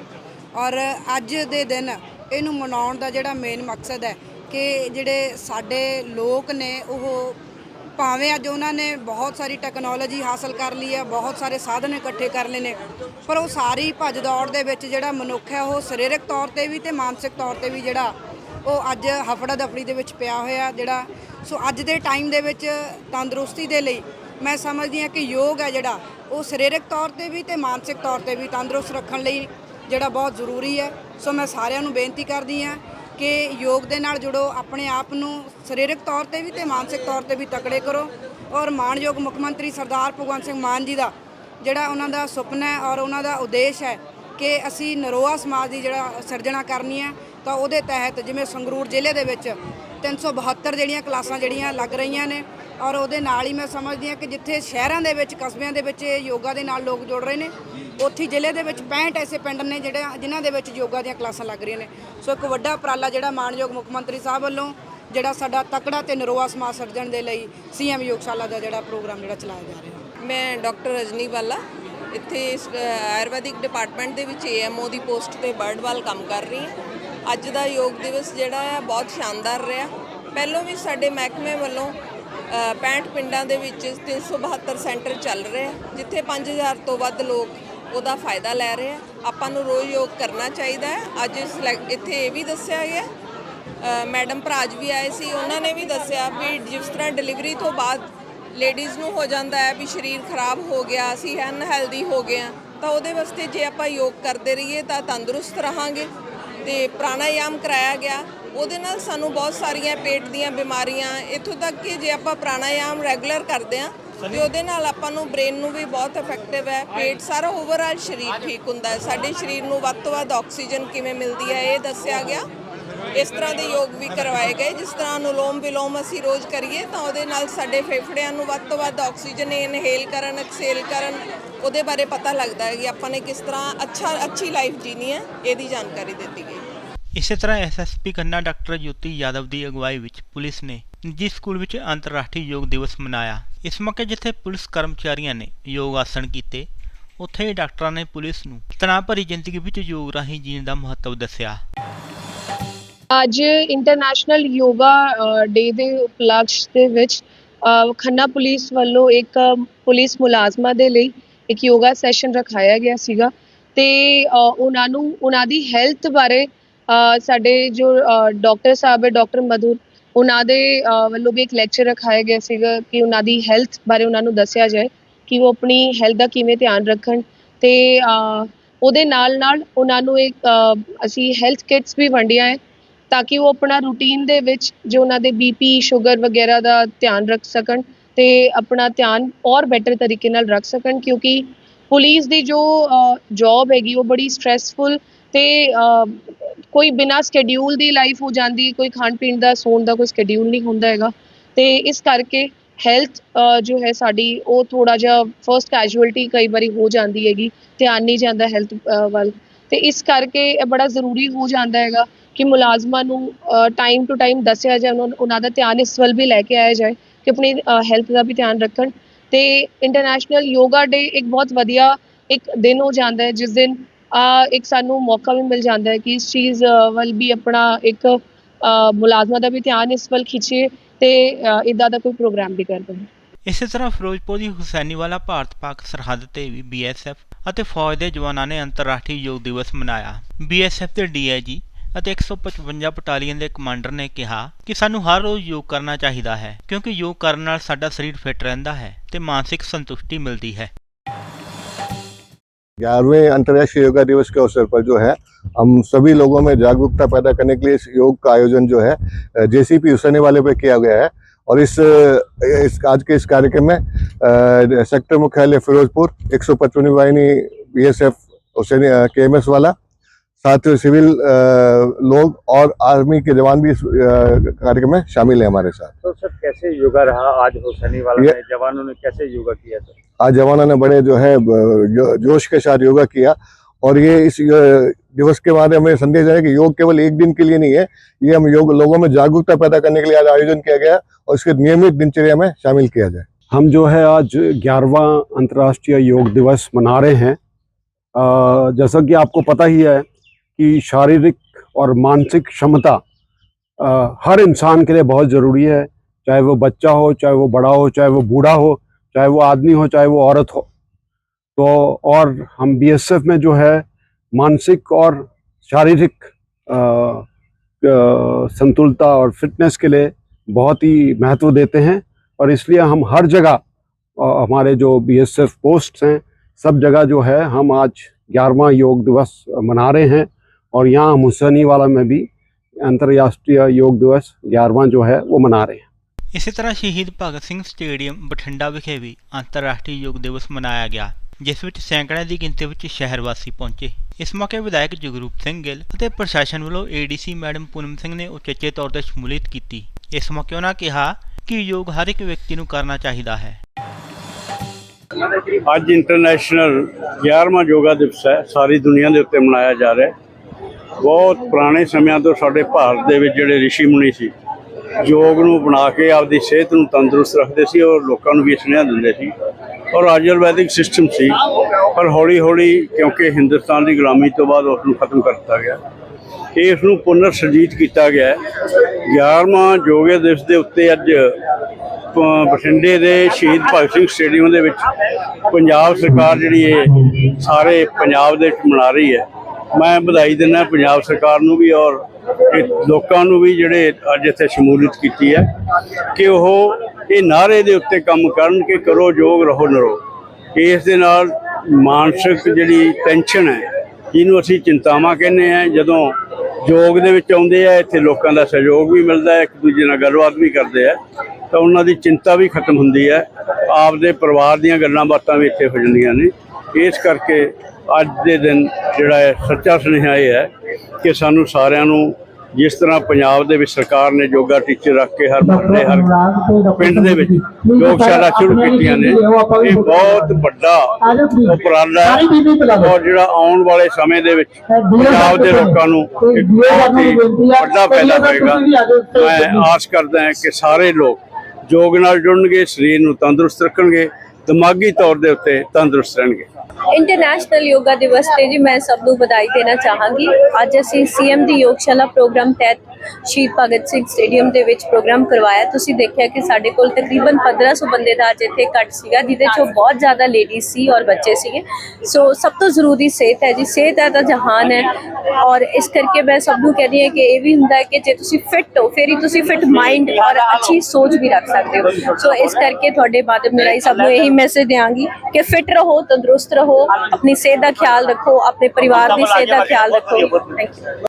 Speaker 19: ਔਰ ਅੱਜ ਦੇ ਦਿਨ ਇਹਨੂੰ ਮਨਾਉਣ ਦਾ ਜਿਹੜਾ ਮੇਨ ਮਕਸਦ ਹੈ ਕਿ ਜਿਹੜੇ ਸਾਡੇ ਲੋਕ ਨੇ, ਉਹ ਭਾਵੇਂ ਅੱਜ ਉਹਨਾਂ ਨੇ ਬਹੁਤ ਸਾਰੀ ਟੈਕਨੋਲੋਜੀ ਹਾਸਲ ਕਰ ਲਈ ਹੈ, ਬਹੁਤ ਸਾਰੇ ਸਾਧਨ ਇਕੱਠੇ ਕਰ ਲਏ ਨੇ, ਪਰ ਉਹ ਸਾਰੀ ਭੱਜ ਦੌੜ ਦੇ ਵਿੱਚ ਜਿਹੜਾ ਮਨੁੱਖ ਹੈ, ਉਹ ਸਰੀਰਕ ਤੌਰ ਤੇ ਵੀ ਤੇ ਮਾਨਸਿਕ ਤੌਰ ਤੇ ਵੀ ਜਿਹੜਾ ਉਹ ਅੱਜ ਹਫੜਾ ਦਫੜੀ ਦੇ ਵਿੱਚ ਪਿਆ ਹੋਇਆ ਜਿਹੜਾ, ਸੋ ਅੱਜ ਦੇ ਟਾਈਮ ਦੇ ਵਿੱਚ ਤੰਦਰੁਸਤੀ ਦੇ ਲਈ ਮੈਂ ਸਮਝਦੀ ਹਾਂ ਕਿ ਯੋਗ ਹੈ ਜਿਹੜਾ, ਉਹ ਸਰੀਰਕ ਤੌਰ ਤੇ ਵੀ ਤੇ ਮਾਨਸਿਕ ਤੌਰ ਤੇ ਵੀ ਤੰਦਰੁਸਤ ਰੱਖਣ ਲਈ ਜਿਹੜਾ ਬਹੁਤ ਜ਼ਰੂਰੀ ਹੈ, ਸੋ ਮੈਂ ਸਾਰਿਆਂ ਨੂੰ ਬੇਨਤੀ ਕਰਦੀ ਹਾਂ ਕਿ ਯੋਗ ਦੇ ਨਾਲ ਜੁੜੋ, ਆਪਣੇ ਆਪ ਨੂੰ ਸਰੀਰਕ ਤੌਰ ਤੇ ਵੀ ਤੇ ਮਾਨਸਿਕ ਤੌਰ ਤੇ ਵੀ ਤਕੜੇ ਕਰੋ ਔਰ ਮਾਣਯੋਗ ਮੁੱਖ ਮੰਤਰੀ ਸਰਦਾਰ ਭਗਵੰਤ ਸਿੰਘ ਮਾਨ ਜੀ ਦਾ ਜਿਹੜਾ ਉਹਨਾਂ ਦਾ ਸੁਪਨਾ ਹੈ ਔਰ ਉਹਨਾਂ ਦਾ ਉਦੇਸ਼ ਹੈ ਕਿ ਅਸੀਂ ਨਰੋਆ ਸਮਾਜ ਦੀ ਜਿਹੜਾ ਸਿਰਜਣਾ ਕਰਨੀ ਹੈ ਤਾਂ ਉਹਦੇ ਤਹਿਤ ਜਿਵੇਂ ਸੰਗਰੂਰ ਜ਼ਿਲ੍ਹੇ ਦੇ ਵਿੱਚ 372 ਜਿਹੜੀਆਂ ਕਲਾਸਾਂ ਜਿਹੜੀਆਂ ਲੱਗ ਰਹੀਆਂ ਨੇ ਔਰ ਉਹਦੇ ਨਾਲ ਹੀ ਮੈਂ ਸਮਝਦੀ ਹਾਂ ਕਿ ਜਿੱਥੇ ਸ਼ਹਿਰਾਂ ਦੇ ਵਿੱਚ ਕਸਬਿਆਂ ਦੇ ਵਿੱਚ ਯੋਗਾ ਦੇ ਨਾਲ ਲੋਕ ਜੁੜ ਰਹੇ ਨੇ ਉੱਥੇ ਜ਼ਿਲ੍ਹੇ ਦੇ ਵਿੱਚ 65 ਐਸੇ ਪਿੰਡ ਨੇ ਜਿਹੜੇ ਜਿਨ੍ਹਾਂ ਦੇ ਵਿੱਚ ਯੋਗਾ ਦੀਆਂ ਕਲਾਸਾਂ ਲੱਗ ਰਹੀਆਂ ਨੇ। ਸੋ ਇੱਕ ਵੱਡਾ ਉਪਰਾਲਾ ਜਿਹੜਾ ਮਾਣਯੋਗ ਮੁੱਖ ਮੰਤਰੀ ਸਾਹਿਬ ਵੱਲੋਂ ਜਿਹੜਾ ਸਾਡਾ ਤਕੜਾ ਤੇ ਨਰੋਆ ਸਮਾਜ ਸਿਰਜਣ ਦੇ ਲਈ ਸੀਐਮ ਯੋਗਸ਼ਾਲਾ ਦਾ ਜਿਹੜਾ ਪ੍ਰੋਗਰਾਮ ਜਿਹੜਾ ਚਲਾਇਆ ਜਾ ਰਿਹਾ।
Speaker 20: ਮੈਂ ਡਾਕਟਰ ਰਜਨੀ ਬਾਲਾ ਇੱਥੇ ਇਸ, ਆਯੁਰਵੈਦਿਕ ਡਿਪਾਰਟਮੈਂਟ ਦੇ ਵਿੱਚ ਏਐਮਓ ਦੀ ਪੋਸਟ ਤੇ ਬਰਡਵਾਲ ਕੰਮ ਕਰ ਰਹੀ ਹਾਂ। ਅੱਜ ਦਾ ਯੋਗ ਦਿਵਸ ਜਿਹੜਾ ਹੈ ਬਹੁਤ ਸ਼ਾਨਦਾਰ ਰਿਹਾ। ਪਹਿਲੋਂ ਵੀ ਸਾਡੇ ਮਹਿਕਮੇ ਵੱਲੋਂ ਅ, 65 ਪਿੰਡਾਂ ਦੇ ਵਿੱਚ 372 ਸੈਂਟਰ ਚੱਲ ਰਹੇ ਆ ਜਿੱਥੇ 5000 ਤੋਂ ਵੱਧ ਲੋਕ ਉਹਦਾ ਫਾਇਦਾ ਲੈ ਰਹੇ ਆ। ਆਪਾਂ ਨੂੰ ਰੋਜ਼ ਯੋਗ ਕਰਨਾ ਚਾਹੀਦਾ ਹੈ। ਅੱਜ ਇਸ ਇੱਥੇ ਇਹ ਵੀ ਦੱਸਿਆ ਗਿਆ। ਮੈਡਮ ਭਰਾਜ ਵੀ ਆਏ ਸੀ ਉਹਨਾਂ ਨੇ ਵੀ ਦੱਸਿਆ ਵੀ ਜਿਸ ਤਰ੍ਹਾਂ ਡਿਲੀਵਰੀ ਤੋਂ ਬਾਅਦ ਲੇਡੀਜ਼ ਨੂੰ ਹੋ ਜਾਂਦਾ ਹੈ ਵੀ ਸਰੀਰ ਖਰਾਬ ਹੋ ਗਿਆ ਅਸੀਂ ਅਨਹੈਲਦੀ ਹੋ ਗਏ ਹਾਂ ਤਾਂ ਉਹਦੇ ਵਾਸਤੇ ਜੇ ਆਪਾਂ ਯੋਗ ਕਰਦੇ ਰਹੀਏ ਤਾਂ ਤੰਦਰੁਸਤ ਰਹਾਂਗੇ। ਤੇ ਪ੍ਰਾਣਾਯਾਮ ਕਰਾਇਆ ਗਿਆ ਉਹਦੇ ਨਾਲ ਸਾਨੂੰ ਬਹੁਤ ਸਾਰੀਆਂ ਪੇਟ ਦੀਆਂ ਬਿਮਾਰੀਆਂ ਇੱਥੋਂ ਤੱਕ ਕਿ ਜੇ ਆਪਾਂ ਪ੍ਰਾਣਾਯਾਮ ਰੈਗੂਲਰ ਕਰਦੇ ਹਾਂ ਤੇ ਉਹਦੇ ਨਾਲ ਆਪਾਂ ਨੂੰ ਬ੍ਰੇਨ ਨੂੰ ਵੀ ਬਹੁਤ ਇਫੈਕਟਿਵ ਹੈ ਪੇਟ ਸਾਰਾ ਓਵਰਆਲ ਸਰੀਰ ਠੀਕ ਹੁੰਦਾ ਹੈ ਸਾਡੇ ਸਰੀਰ ਨੂੰ ਵੱਧ ਤੋਂ ਵੱਧ ਆਕਸੀਜਨ ਕਿਵੇਂ ਮਿਲਦੀ ਹੈ ਇਹ ਦੱਸਿਆ ਗਿਆ। ਇਸ ਤਰ੍ਹਾਂ ਦੇ ਯੋਗ ਵੀ ਕਰਵਾਏ ਗਏ, ਜਿਸ ਤਰ੍ਹਾਂ ਅਨੁਲੋਮ ਵਿਲੋਮ ਅਸੀਂ ਰੋਜ਼ ਕਰੀਏ, ਤਾਂ ਉਹਦੇ ਨਾਲ ਸਾਡੇ ਫੇਫੜਿਆਂ ਨੂੰ ਵੱਧ ਤੋਂ ਵੱਧ ਆਕਸੀਜਨ ਇਨਹੇਲ ਕਰਨ ਐਕਸੇਲ ਕਰਨ, ਉਹਦੇ ਬਾਰੇ ਪਤਾ ਲੱਗਦਾ ਹੈ ਕਿ ਆਪਾਂ ਨੇ ਕਿਸ ਤਰ੍ਹਾਂ ਅੱਛਾ, ਅੱਛੀ ਲਾਈਫ ਜੀਣੀ ਹੈ, ਇਹਦੀ ਜਾਣਕਾਰੀ ਦਿੱਤੀ ਗਈ।
Speaker 1: ਇਸੇ ਤਰ੍ਹਾਂ ਐਸਐਸਪੀ ਖੰਨਾ ਡਾਕਟਰ ਜੋਤੀ ਯਾਦਵ ਦੀ ਅਗਵਾਈ ਵਿੱਚ ਪੁਲਿਸ ਨੇ ਨਿੱਜੀ ਸਕੂਲ ਵਿੱਚ ਅੰਤਰਰਾਸ਼ਟਰੀ ਯੋਗ ਦਿਵਸ ਮਨਾਇਆ। ਇਸ ਮੌਕੇ ਜਿੱਥੇ ਪੁਲਿਸ ਕਰਮਚਾਰੀਆਂ ਨੇ ਯੋਗ ਆਸਣ ਕੀਤੇ, ਉੱਥੇ ਡਾਕਟਰਾਂ ਨੇ ਪੁਲਿਸ ਨੂੰ ਤਣਾਅ ਭਰੀ ਜ਼ਿੰਦਗੀ ਵਿੱਚ ਯੋਗ ਰਾਹੀਂ ਜੀਣ ਦਾ ਮਹੱਤਵ ਦੱਸਿਆ।
Speaker 21: ਅੱਜ ਇੰਟਰਨੈਸ਼ਨਲ ਯੋਗਾ ਡੇ ਦੇ ਉਪਲਕਸ਼ ਦੇ ਵਿੱਚ ਖੰਨਾ ਪੁਲਿਸ ਵੱਲੋਂ ਇੱਕ ਪੁਲਿਸ ਮੁਲਾਜ਼ਮਾਂ ਦੇ ਲਈ ਇੱਕ ਯੋਗਾ ਸੈਸ਼ਨ ਰਖਾਇਆ ਗਿਆ ਸੀਗਾ ਤੇ ਉਹਨਾਂ ਨੂੰ, ਉਹਨਾਂ ਦੀ ਹੈਲਥ ਬਾਰੇ ਸਾਡੇ ਜੋ ਡਾਕਟਰ ਸਾਹਿਬ ਹੈ, ਡਾਕਟਰ ਮਧੁਰ ਉਹਨਾਂ ਦੇ ਵੱਲੋਂ ਵੀ ਇੱਕ ਲੈਕਚਰ ਰਖਾਇਆ ਗਿਆ ਸੀਗਾ ਕਿ ਉਹਨਾਂ ਦੀ ਹੈਲਥ ਬਾਰੇ ਉਹਨਾਂ ਨੂੰ ਦੱਸਿਆ ਜਾਏ ਕਿ ਉਹ ਆਪਣੀ ਹੈਲਥ ਦਾ ਕਿਵੇਂ ਧਿਆਨ ਰੱਖਣ ਤੇ ਉਹਦੇ ਨਾਲ ਨਾਲ ਉਹਨਾਂ ਨੂੰ ਇੱਕ ਅਸੀਂ ਹੈਲਥ ਕਿਟਸ ਵੀ ਵੰਡੀਆਂ ਹੈ ਤਾਂ ਕਿ ਉਹ ਆਪਣਾ ਰੂਟੀਨ ਦੇ ਵਿੱਚ ਜੋ ਉਹਨਾਂ ਦੇ ਬੀਪੀ ਸ਼ੂਗਰ ਵਗੈਰਾ ਦਾ ਧਿਆਨ ਰੱਖ ਸਕਣ ਅਤੇ ਆਪਣਾ ਧਿਆਨ ਔਰ ਬੈਟਰ ਤਰੀਕੇ ਨਾਲ ਰੱਖ ਸਕਣ ਕਿਉਂਕਿ ਪੁਲਿਸ ਦੀ ਜੋ ਜੌਬ ਹੈਗੀ ਉਹ ਬੜੀ ਸਟ੍ਰੈਸਫੁਲ ਅਤੇ ਕੋਈ ਬਿਨਾਂ ਸਕੇਡਿਊਲ ਦੀ ਲਾਈਫ ਹੋ ਜਾਂਦੀ, ਕੋਈ ਖਾਣ ਪੀਣ ਦਾ, ਸੌਣ ਦਾ ਕੋਈ ਸਕੇਡਿਊਲ ਨਹੀਂ ਹੁੰਦਾ ਹੈਗਾ ਅਤੇ ਇਸ ਕਰਕੇ ਹੈਲਥ ਜੋ ਹੈ ਸਾਡੀ ਉਹ ਥੋੜ੍ਹਾ ਜਿਹਾ ਫਰਸਟ ਕੈਜੂਅਲਟੀ ਕਈ ਵਾਰੀ ਹੋ ਜਾਂਦੀ ਹੈਗੀ, ਧਿਆਨ ਨਹੀਂ ਜਾਂਦਾ ਹੈਲਥ ਵੱਲ ਅਤੇ ਇਸ ਕਰਕੇ ਇਹ ਬੜਾ ਜ਼ਰੂਰੀ ਹੋ ਜਾਂਦਾ ਹੈਗਾ ਕਿ ਮੁਲਾਜ਼ਮਾਂ ਨੂੰ ਟਾਈਮ ਟੂ ਟਾਈਮ ਦੱਸਿਆ ਜਾਏ ਉਹਨਾਂ ਉਹਨਾਂ ਦਾ ਧਿਆਨ ਇਸ ਵੱਲ ਵੀ ਲੈ ਕੇ ਆਇਆ ਜਾਏ ਕਿ ਆਪਣੀ ਹੈਲਥ ਦਾ ਵੀ ਧਿਆਨ ਰੱਖਣ। ਤੇ ਇੰਟਰਨੈਸ਼ਨਲ ਯੋਗਾ ਡੇ ਇੱਕ ਬਹੁਤ ਵਧੀਆ ਇੱਕ ਦਿਨ ਹੋ ਜਾਂਦਾ ਹੈ ਜਿਸ ਦਿਨ ਅ, ਇੱਕ ਸਾਨੂੰ ਮੌਕਾ ਵੀ ਮਿਲ ਜਾਂਦਾ ਹੈ ਕਿ ਇਸ ਚੀਜ਼ ਵੱਲ ਵੀ ਆਪਣਾ ਇੱਕ ਮੁਲਾਜ਼ਮਾਂ ਦਾ ਵੀ ਧਿਆਨ ਇਸ ਵੱਲ ਖਿੱਚੀਏ ਤੇ ਇਦਾਂ ਦਾ ਕੋਈ ਪ੍ਰੋਗਰਾਮ ਵੀ ਕਰਦੇ ਹਾਂ
Speaker 1: ਇਸੇ ਤਰ੍ਹਾਂ ਫਿਰੋਜ਼ਪੁਰ ਦੀ ਹੁਸੈਨੀਵਾਲਾ ਭਾਰਤ ਪਾਕ ਸਰਹੱਦ ਤੇ ਵੀ ਬੀਐਸਐਫ ਅਤੇ ਫੌਜ ਦੇ ਜਵਾਨਾਂ ਨੇ ਅੰਤਰਰਾਸ਼ਟਰੀ ਯੋਗ ਦਿਵਸ ਮਨਾਇਆ। ਬੀਐਸਐਫ ਦੇ ਡੀਆਈਜੀ ਅਤੇ 155 ਬਟਾਲੀਅਨ ਦੇ ਕਮਾਂਡਰ ਨੇ ਕਿਹਾ ਕਿ ਸਾਨੂੰ ਹਰ ਰੋਜ਼ ਯੋਗ ਕਰਨਾ ਚਾਹੀਦਾ ਹੈ ਕਿਉਂਕਿ ਯੋਗ ਕਰਨ ਨਾਲ ਸਾਡਾ ਸਰੀਰ ਫਿੱਟ ਰਹਿੰਦਾ ਹੈ ਤੇ ਮਾਨਸਿਕ ਸੰਤੁਸ਼ਟੀ मिलती है
Speaker 22: ग्यारहवें अंतर्राष्ट्रीय योगा दिवस के अवसर पर जो है हम सभी लोगों में जागरूकता पैदा करने के लिए इस योग का आयोजन जो है जेसीपी हुसैनी वाले पे किया गया है और इस, इस आज के इस कार्यक्रम में अ, सेक्टर मुख्यालय फिरोजपुर एक सौ पचपनवीं वाहिनी बी एस एफ हुसैनी के एम एस वाला साथ ही सिविल लोग और आर्मी के जवान भी इस कार्यक्रम में शामिल है हमारे साथ।
Speaker 23: तो सर कैसे योगा रहा आज हुसैनी वाला में? जवानों ने कैसे योगा किया सर?
Speaker 22: आज जवानों ने बड़े जो है जो, जोश के साथ योगा किया। और ये इस दिवस के माध्यम में संदेश है कि योग केवल एक दिन के लिए नहीं है ये हम योग लोगों में जागरूकता पैदा करने के लिए आज आयोजन किया गया और इसके नियमित दिनचर्या में शामिल किया जाए।
Speaker 24: हम जो है आज ग्यारहवा अंतर्राष्ट्रीय योग दिवस मना रहे हैं। जैसा कि आपको पता ही है कि शारीरिक और मानसिक क्षमता हर इंसान के लिए बहुत ज़रूरी है। चाहे वो बच्चा हो, चाहे वो बड़ा हो, चाहे वो बूढ़ा हो, चाहे वो आदमी हो, चाहे वो औरत हो। तो और हम बीएसएफ में जो है, मानसिक और शारीरिक संतुलता और फिटनेस के लिए बहुत ही महत्व देते हैं। और इसलिए हम हर जगह हमारे जो बीएसएफ पोस्ट हैं, सब जगह जो है, हम आज ग्यारहवा योग दिवस मना रहे हैं। और यहाँ हम हुसैनी वाला में भी अंतर्राष्ट्रीय योग दिवस ग्यारहवा जो है वो मना रहे हैं
Speaker 1: ਇਸੇ ਤਰ੍ਹਾਂ ਸ਼ਹੀਦ ਭਗਤ ਸਿੰਘ ਸਟੇਡੀਅਮ ਬਠਿੰਡਾ ਵਿਖੇ ਵੀ ਅੰਤਰਰਾਸ਼ਟਰੀ ਯੋਗ ਦਿਵਸ ਮਨਾਇਆ ਗਿਆ ਜਿਸ ਵਿੱਚ ਸੈਂਕੜਿਆਂ ਦੀ ਗਿਣਤੀ ਵਿੱਚ ਸ਼ਹਿਰ ਵਾਸੀ ਪਹੁੰਚੇ ਇਸ ਮੌਕੇ ਵਿਧਾਇਕ ਜਗਰੂਪ ਸਿੰਘ ਗਿੱਲ ਅਤੇ ਪ੍ਰਸ਼ਾਸਨ ਵੱਲੋਂ ਏਡੀਸੀ ਮੈਡਮ ਪੂਨਮ ਸਿੰਘ ਨੇ ਉਚੇਚੇ ਤੌਰ ਤੇ ਸ਼ਮੂਲੀਅਤ ਕੀਤੀ ਇਸ ਮੌਕੇ ਉਹਨਾਂ ਕਿਹਾ ਕਿ ਯੋਗ ਹਰ ਇੱਕ ਵਿਅਕਤੀ ਨੂੰ ਕਰਨਾ ਚਾਹੀਦਾ ਹੈ
Speaker 25: ਅੱਜ ਇੰਟਰਨੈਸ਼ਨਲ 11ਵਾਂ ਯੋਗਾ ਦਿਵਸ ਹੈ ਸਾਰੀ ਦੁਨੀਆ ਦੇ ਉੱਤੇ ਮਨਾਇਆ ਜਾ ਰਿਹਾ ਹੈ ਬਹੁਤ ਪੁਰਾਣੇ ਸਮਿਆਂ ਤੋਂ ਸਾਡੇ ਭਾਰਤ ਦੇ ਵਿੱਚ ਜਿਹੜੇ ઋષਿ ਮੁਨੀ ਸੀ, ਯੋਗ ਨੂੰ ਬਣਾ ਕੇ ਆਪਦੀ ਸਿਹਤ ਨੂੰ ਤੰਦਰੁਸਤ ਰੱਖਦੇ ਸੀ ਔਰ ਲੋਕਾਂ ਨੂੰ ਵੀ ਸੁਨੇਹਾ ਦਿੰਦੇ ਸੀ। ਔਰ ਆਯੁਰਵੈਦਿਕ ਸਿਸਟਮ ਸੀ, ਪਰ ਹੌਲੀ ਹੌਲੀ ਕਿਉਂਕਿ ਹਿੰਦੁਸਤਾਨ ਦੀ ਗੁਲਾਮੀ ਤੋਂ ਬਾਅਦ ਉਸ ਨੂੰ ਖਤਮ ਕਰ ਦਿੱਤਾ ਗਿਆ। ਇਸ ਨੂੰ ਪੁਨਰ ਸਰਜੀਤ ਕੀਤਾ ਗਿਆ। ਹੈ 11ਵਾਂ ਯੋਗਾ ਦਿਵਸ ਦੇ ਉੱਤੇ ਅੱਜ ਬਠਿੰਡੇ ਦੇ ਸ਼ਹੀਦ ਭਗਤ ਸਿੰਘ ਸਟੇਡੀਅਮ ਦੇ ਵਿੱਚ ਪੰਜਾਬ ਸਰਕਾਰ ਜਿਹੜੀ ਹੈ ਸਾਰੇ ਪੰਜਾਬ ਦੇ ਵਿੱਚ ਮਨਾ ਰਹੀ ਹੈ। ਮੈਂ ਵਧਾਈ ਦਿੰਦਾ ਪੰਜਾਬ ਸਰਕਾਰ ਨੂੰ ਵੀ ਔਰ ਲੋਕਾਂ ਨੂੰ ਵੀ ਜਿਹੜੇ ਅੱਜ ਇੱਥੇ ਸ਼ਮੂਲੀਅਤ ਕੀਤੀ ਹੈ ਕਿ ਉਹ ਇਹ ਨਾਰੇ ਦੇ ਉੱਤੇ ਕੰਮ ਕਰਨ ਕਿ ਕਰੋ, ਯੋਗ ਰਹੋ, ਨਰੋ। ਇਸ ਦੇ ਨਾਲ ਮਾਨਸਿਕ ਜਿਹੜੀ ਟੈਨਸ਼ਨ ਹੈ ਜਿਹਨੂੰ ਅਸੀਂ ਚਿੰਤਾਵਾਂ ਕਹਿੰਦੇ ਆ ਜਦੋਂ ਯੋਗ ਦੇ ਵਿੱਚ ਆਉਂਦੇ ਆ, ਇੱਥੇ ਲੋਕਾਂ ਦਾ ਸਹਿਯੋਗ ਵੀ ਮਿਲਦਾ ਹੈ, ਇੱਕ ਦੂਜੇ ਨਾਲ ਗੱਲਬਾਤ ਵੀ ਕਰਦੇ ਆ, ਤਾਂ ਉਹਨਾਂ ਦੀ ਚਿੰਤਾ ਵੀ ਖਤਮ ਹੁੰਦੀ ਹੈ। ਆਪਦੇ ਪਰਿਵਾਰ ਦੀਆਂ ਗੱਲਾਂ ਬਾਤਾਂ ਵੀ ਇੱਥੇ ਹੋ ਜਾਂਦੀਆਂ ਨੇ। ਇਸ ਕਰਕੇ ਅੱਜ ਦੇ ਦਿਨ ਜਿਹੜਾ ਹੈ ਸੱਚਾ ਸੁਨੇਹਾ ਇਹ ਹੈ ਕਿ ਸਾਨੂੰ ਸਾਰਿਆਂ ਨੂੰ ਜਿਸ ਤਰ੍ਹਾਂ ਪੰਜਾਬ ਦੇ ਵਿੱਚ ਸਰਕਾਰ ਨੇ ਯੋਗਾ ਟੀਚਰ ਰੱਖ ਕੇ ਹਰ ਮਹੱਲੇ ਹਰ ਪਿੰਡ ਦੇ ਵਿੱਚ ਯੋਗਸ਼ਾਲਾ ਸ਼ੁਰੂ ਕੀਤੀਆਂ ਨੇ। ਇਹ ਬਹੁਤ ਵੱਡਾ ਉਪਰਾਲਾ ਹੈ ਔਰ ਜਿਹੜਾ ਆਉਣ ਵਾਲੇ ਸਮੇਂ ਦੇ ਵਿੱਚ ਪੰਜਾਬ ਦੇ ਲੋਕਾਂ ਨੂੰ ਇੱਕ ਬਹੁਤ ਹੀ ਵੱਡਾ ਫਾਇਦਾ ਹੋਏਗਾ। ਮੈਂ ਆਸ ਕਰਦਾ ਹਾਂ ਕਿ ਸਾਰੇ ਲੋਕ ਯੋਗ ਨਾਲ ਜੁੜਨਗੇ ਸਰੀਰ ਨੂੰ ਤੰਦਰੁਸਤ ਰੱਖਣਗੇ ਦਿਮਾਗੀ ਤੌਰ ਦੇ ਉੱਤੇ ਤੰਦਰੁਸਤ ਰਹਿਣਗੇ।
Speaker 26: ਇੰਟਰਨੈਸ਼ਨਲ ਯੋਗਾ ਦਿਵਸ ਤੇ ਜੀ ਮੈਂ ਸਭ ਨੂੰ ਵਧਾਈ ਦੇਣਾ ਚਾਹਾਂਗੀ। ਅੱਜ ਅਸੀਂ ਸੀਐਮ ਦੀ ਯੋਗਸ਼ਾਲਾ ਪ੍ਰੋਗਰਾਮ ਤਹਿਤ ਸ਼ਹੀਦ ਭਗਤ ਸਿੰਘ ਸਟੇਡੀਅਮ ਦੇ ਵਿੱਚ ਪ੍ਰੋਗਰਾਮ ਕਰਵਾਇਆ। ਤੁਸੀਂ ਦੇਖਿਆ ਕਿ ਸਾਡੇ ਕੋਲ ਤਕਰੀਬਨ 1500 ਬੰਦੇ ਦਾ ਅੱਜ ਇੱਥੇ ਇਕੱਠ ਸੀਗਾ, ਜਿਹਦੇ ਚੋਂ ਬਹੁਤ ਜ਼ਿਆਦਾ ਲੇਡੀਜ਼ ਸੀ ਔਰ ਬੱਚੇ ਸੀਗੇ। ਸੋ ਸਭ ਤੋਂ ਜ਼ਰੂਰੀ ਸਿਹਤ ਹੈ ਜੀ। ਸਿਹਤ ਹੈ ਤਾਂ ਜਹਾਨ ਹੈ। ਔਰ ਇਸ ਕਰਕੇ ਮੈਂ ਸਭ ਨੂੰ ਕਹਿੰਦੀ ਹਾਂ ਕਿ ਇਹ ਵੀ ਹੁੰਦਾ ਹੈ ਕਿ ਜੇ ਤੁਸੀਂ ਫਿਟ ਹੋ, ਫਿਰ ਹੀ ਤੁਸੀਂ ਫਿਟ ਮਾਈਂਡ ਔਰ ਅੱਛੀ ਸੋਚ ਵੀ ਰੱਖ ਸਕਦੇ ਹੋ। ਸੋ ਇਸ ਕਰਕੇ ਤੁਹਾਡੇ ਮਾਧਿਅਮ ਨਾਲ ਹੀ ਸਭ ਨੂੰ ਇਹੀ ਮੈਸੇਜ ਦਿਆਂਗੀ ਕਿ ਫਿੱਟ ਰਹੋ, ਤੰਦਰੁਸਤ ਰਹੋ, ਆਪਣੀ ਸਿਹਤ ਦਾ ਖਿਆਲ ਰੱਖੋ, ਆਪਣੇ ਪਰਿਵਾਰ ਦੀ ਸਿਹਤ ਦਾ ਖਿਆਲ ਰੱਖੋ। Thank you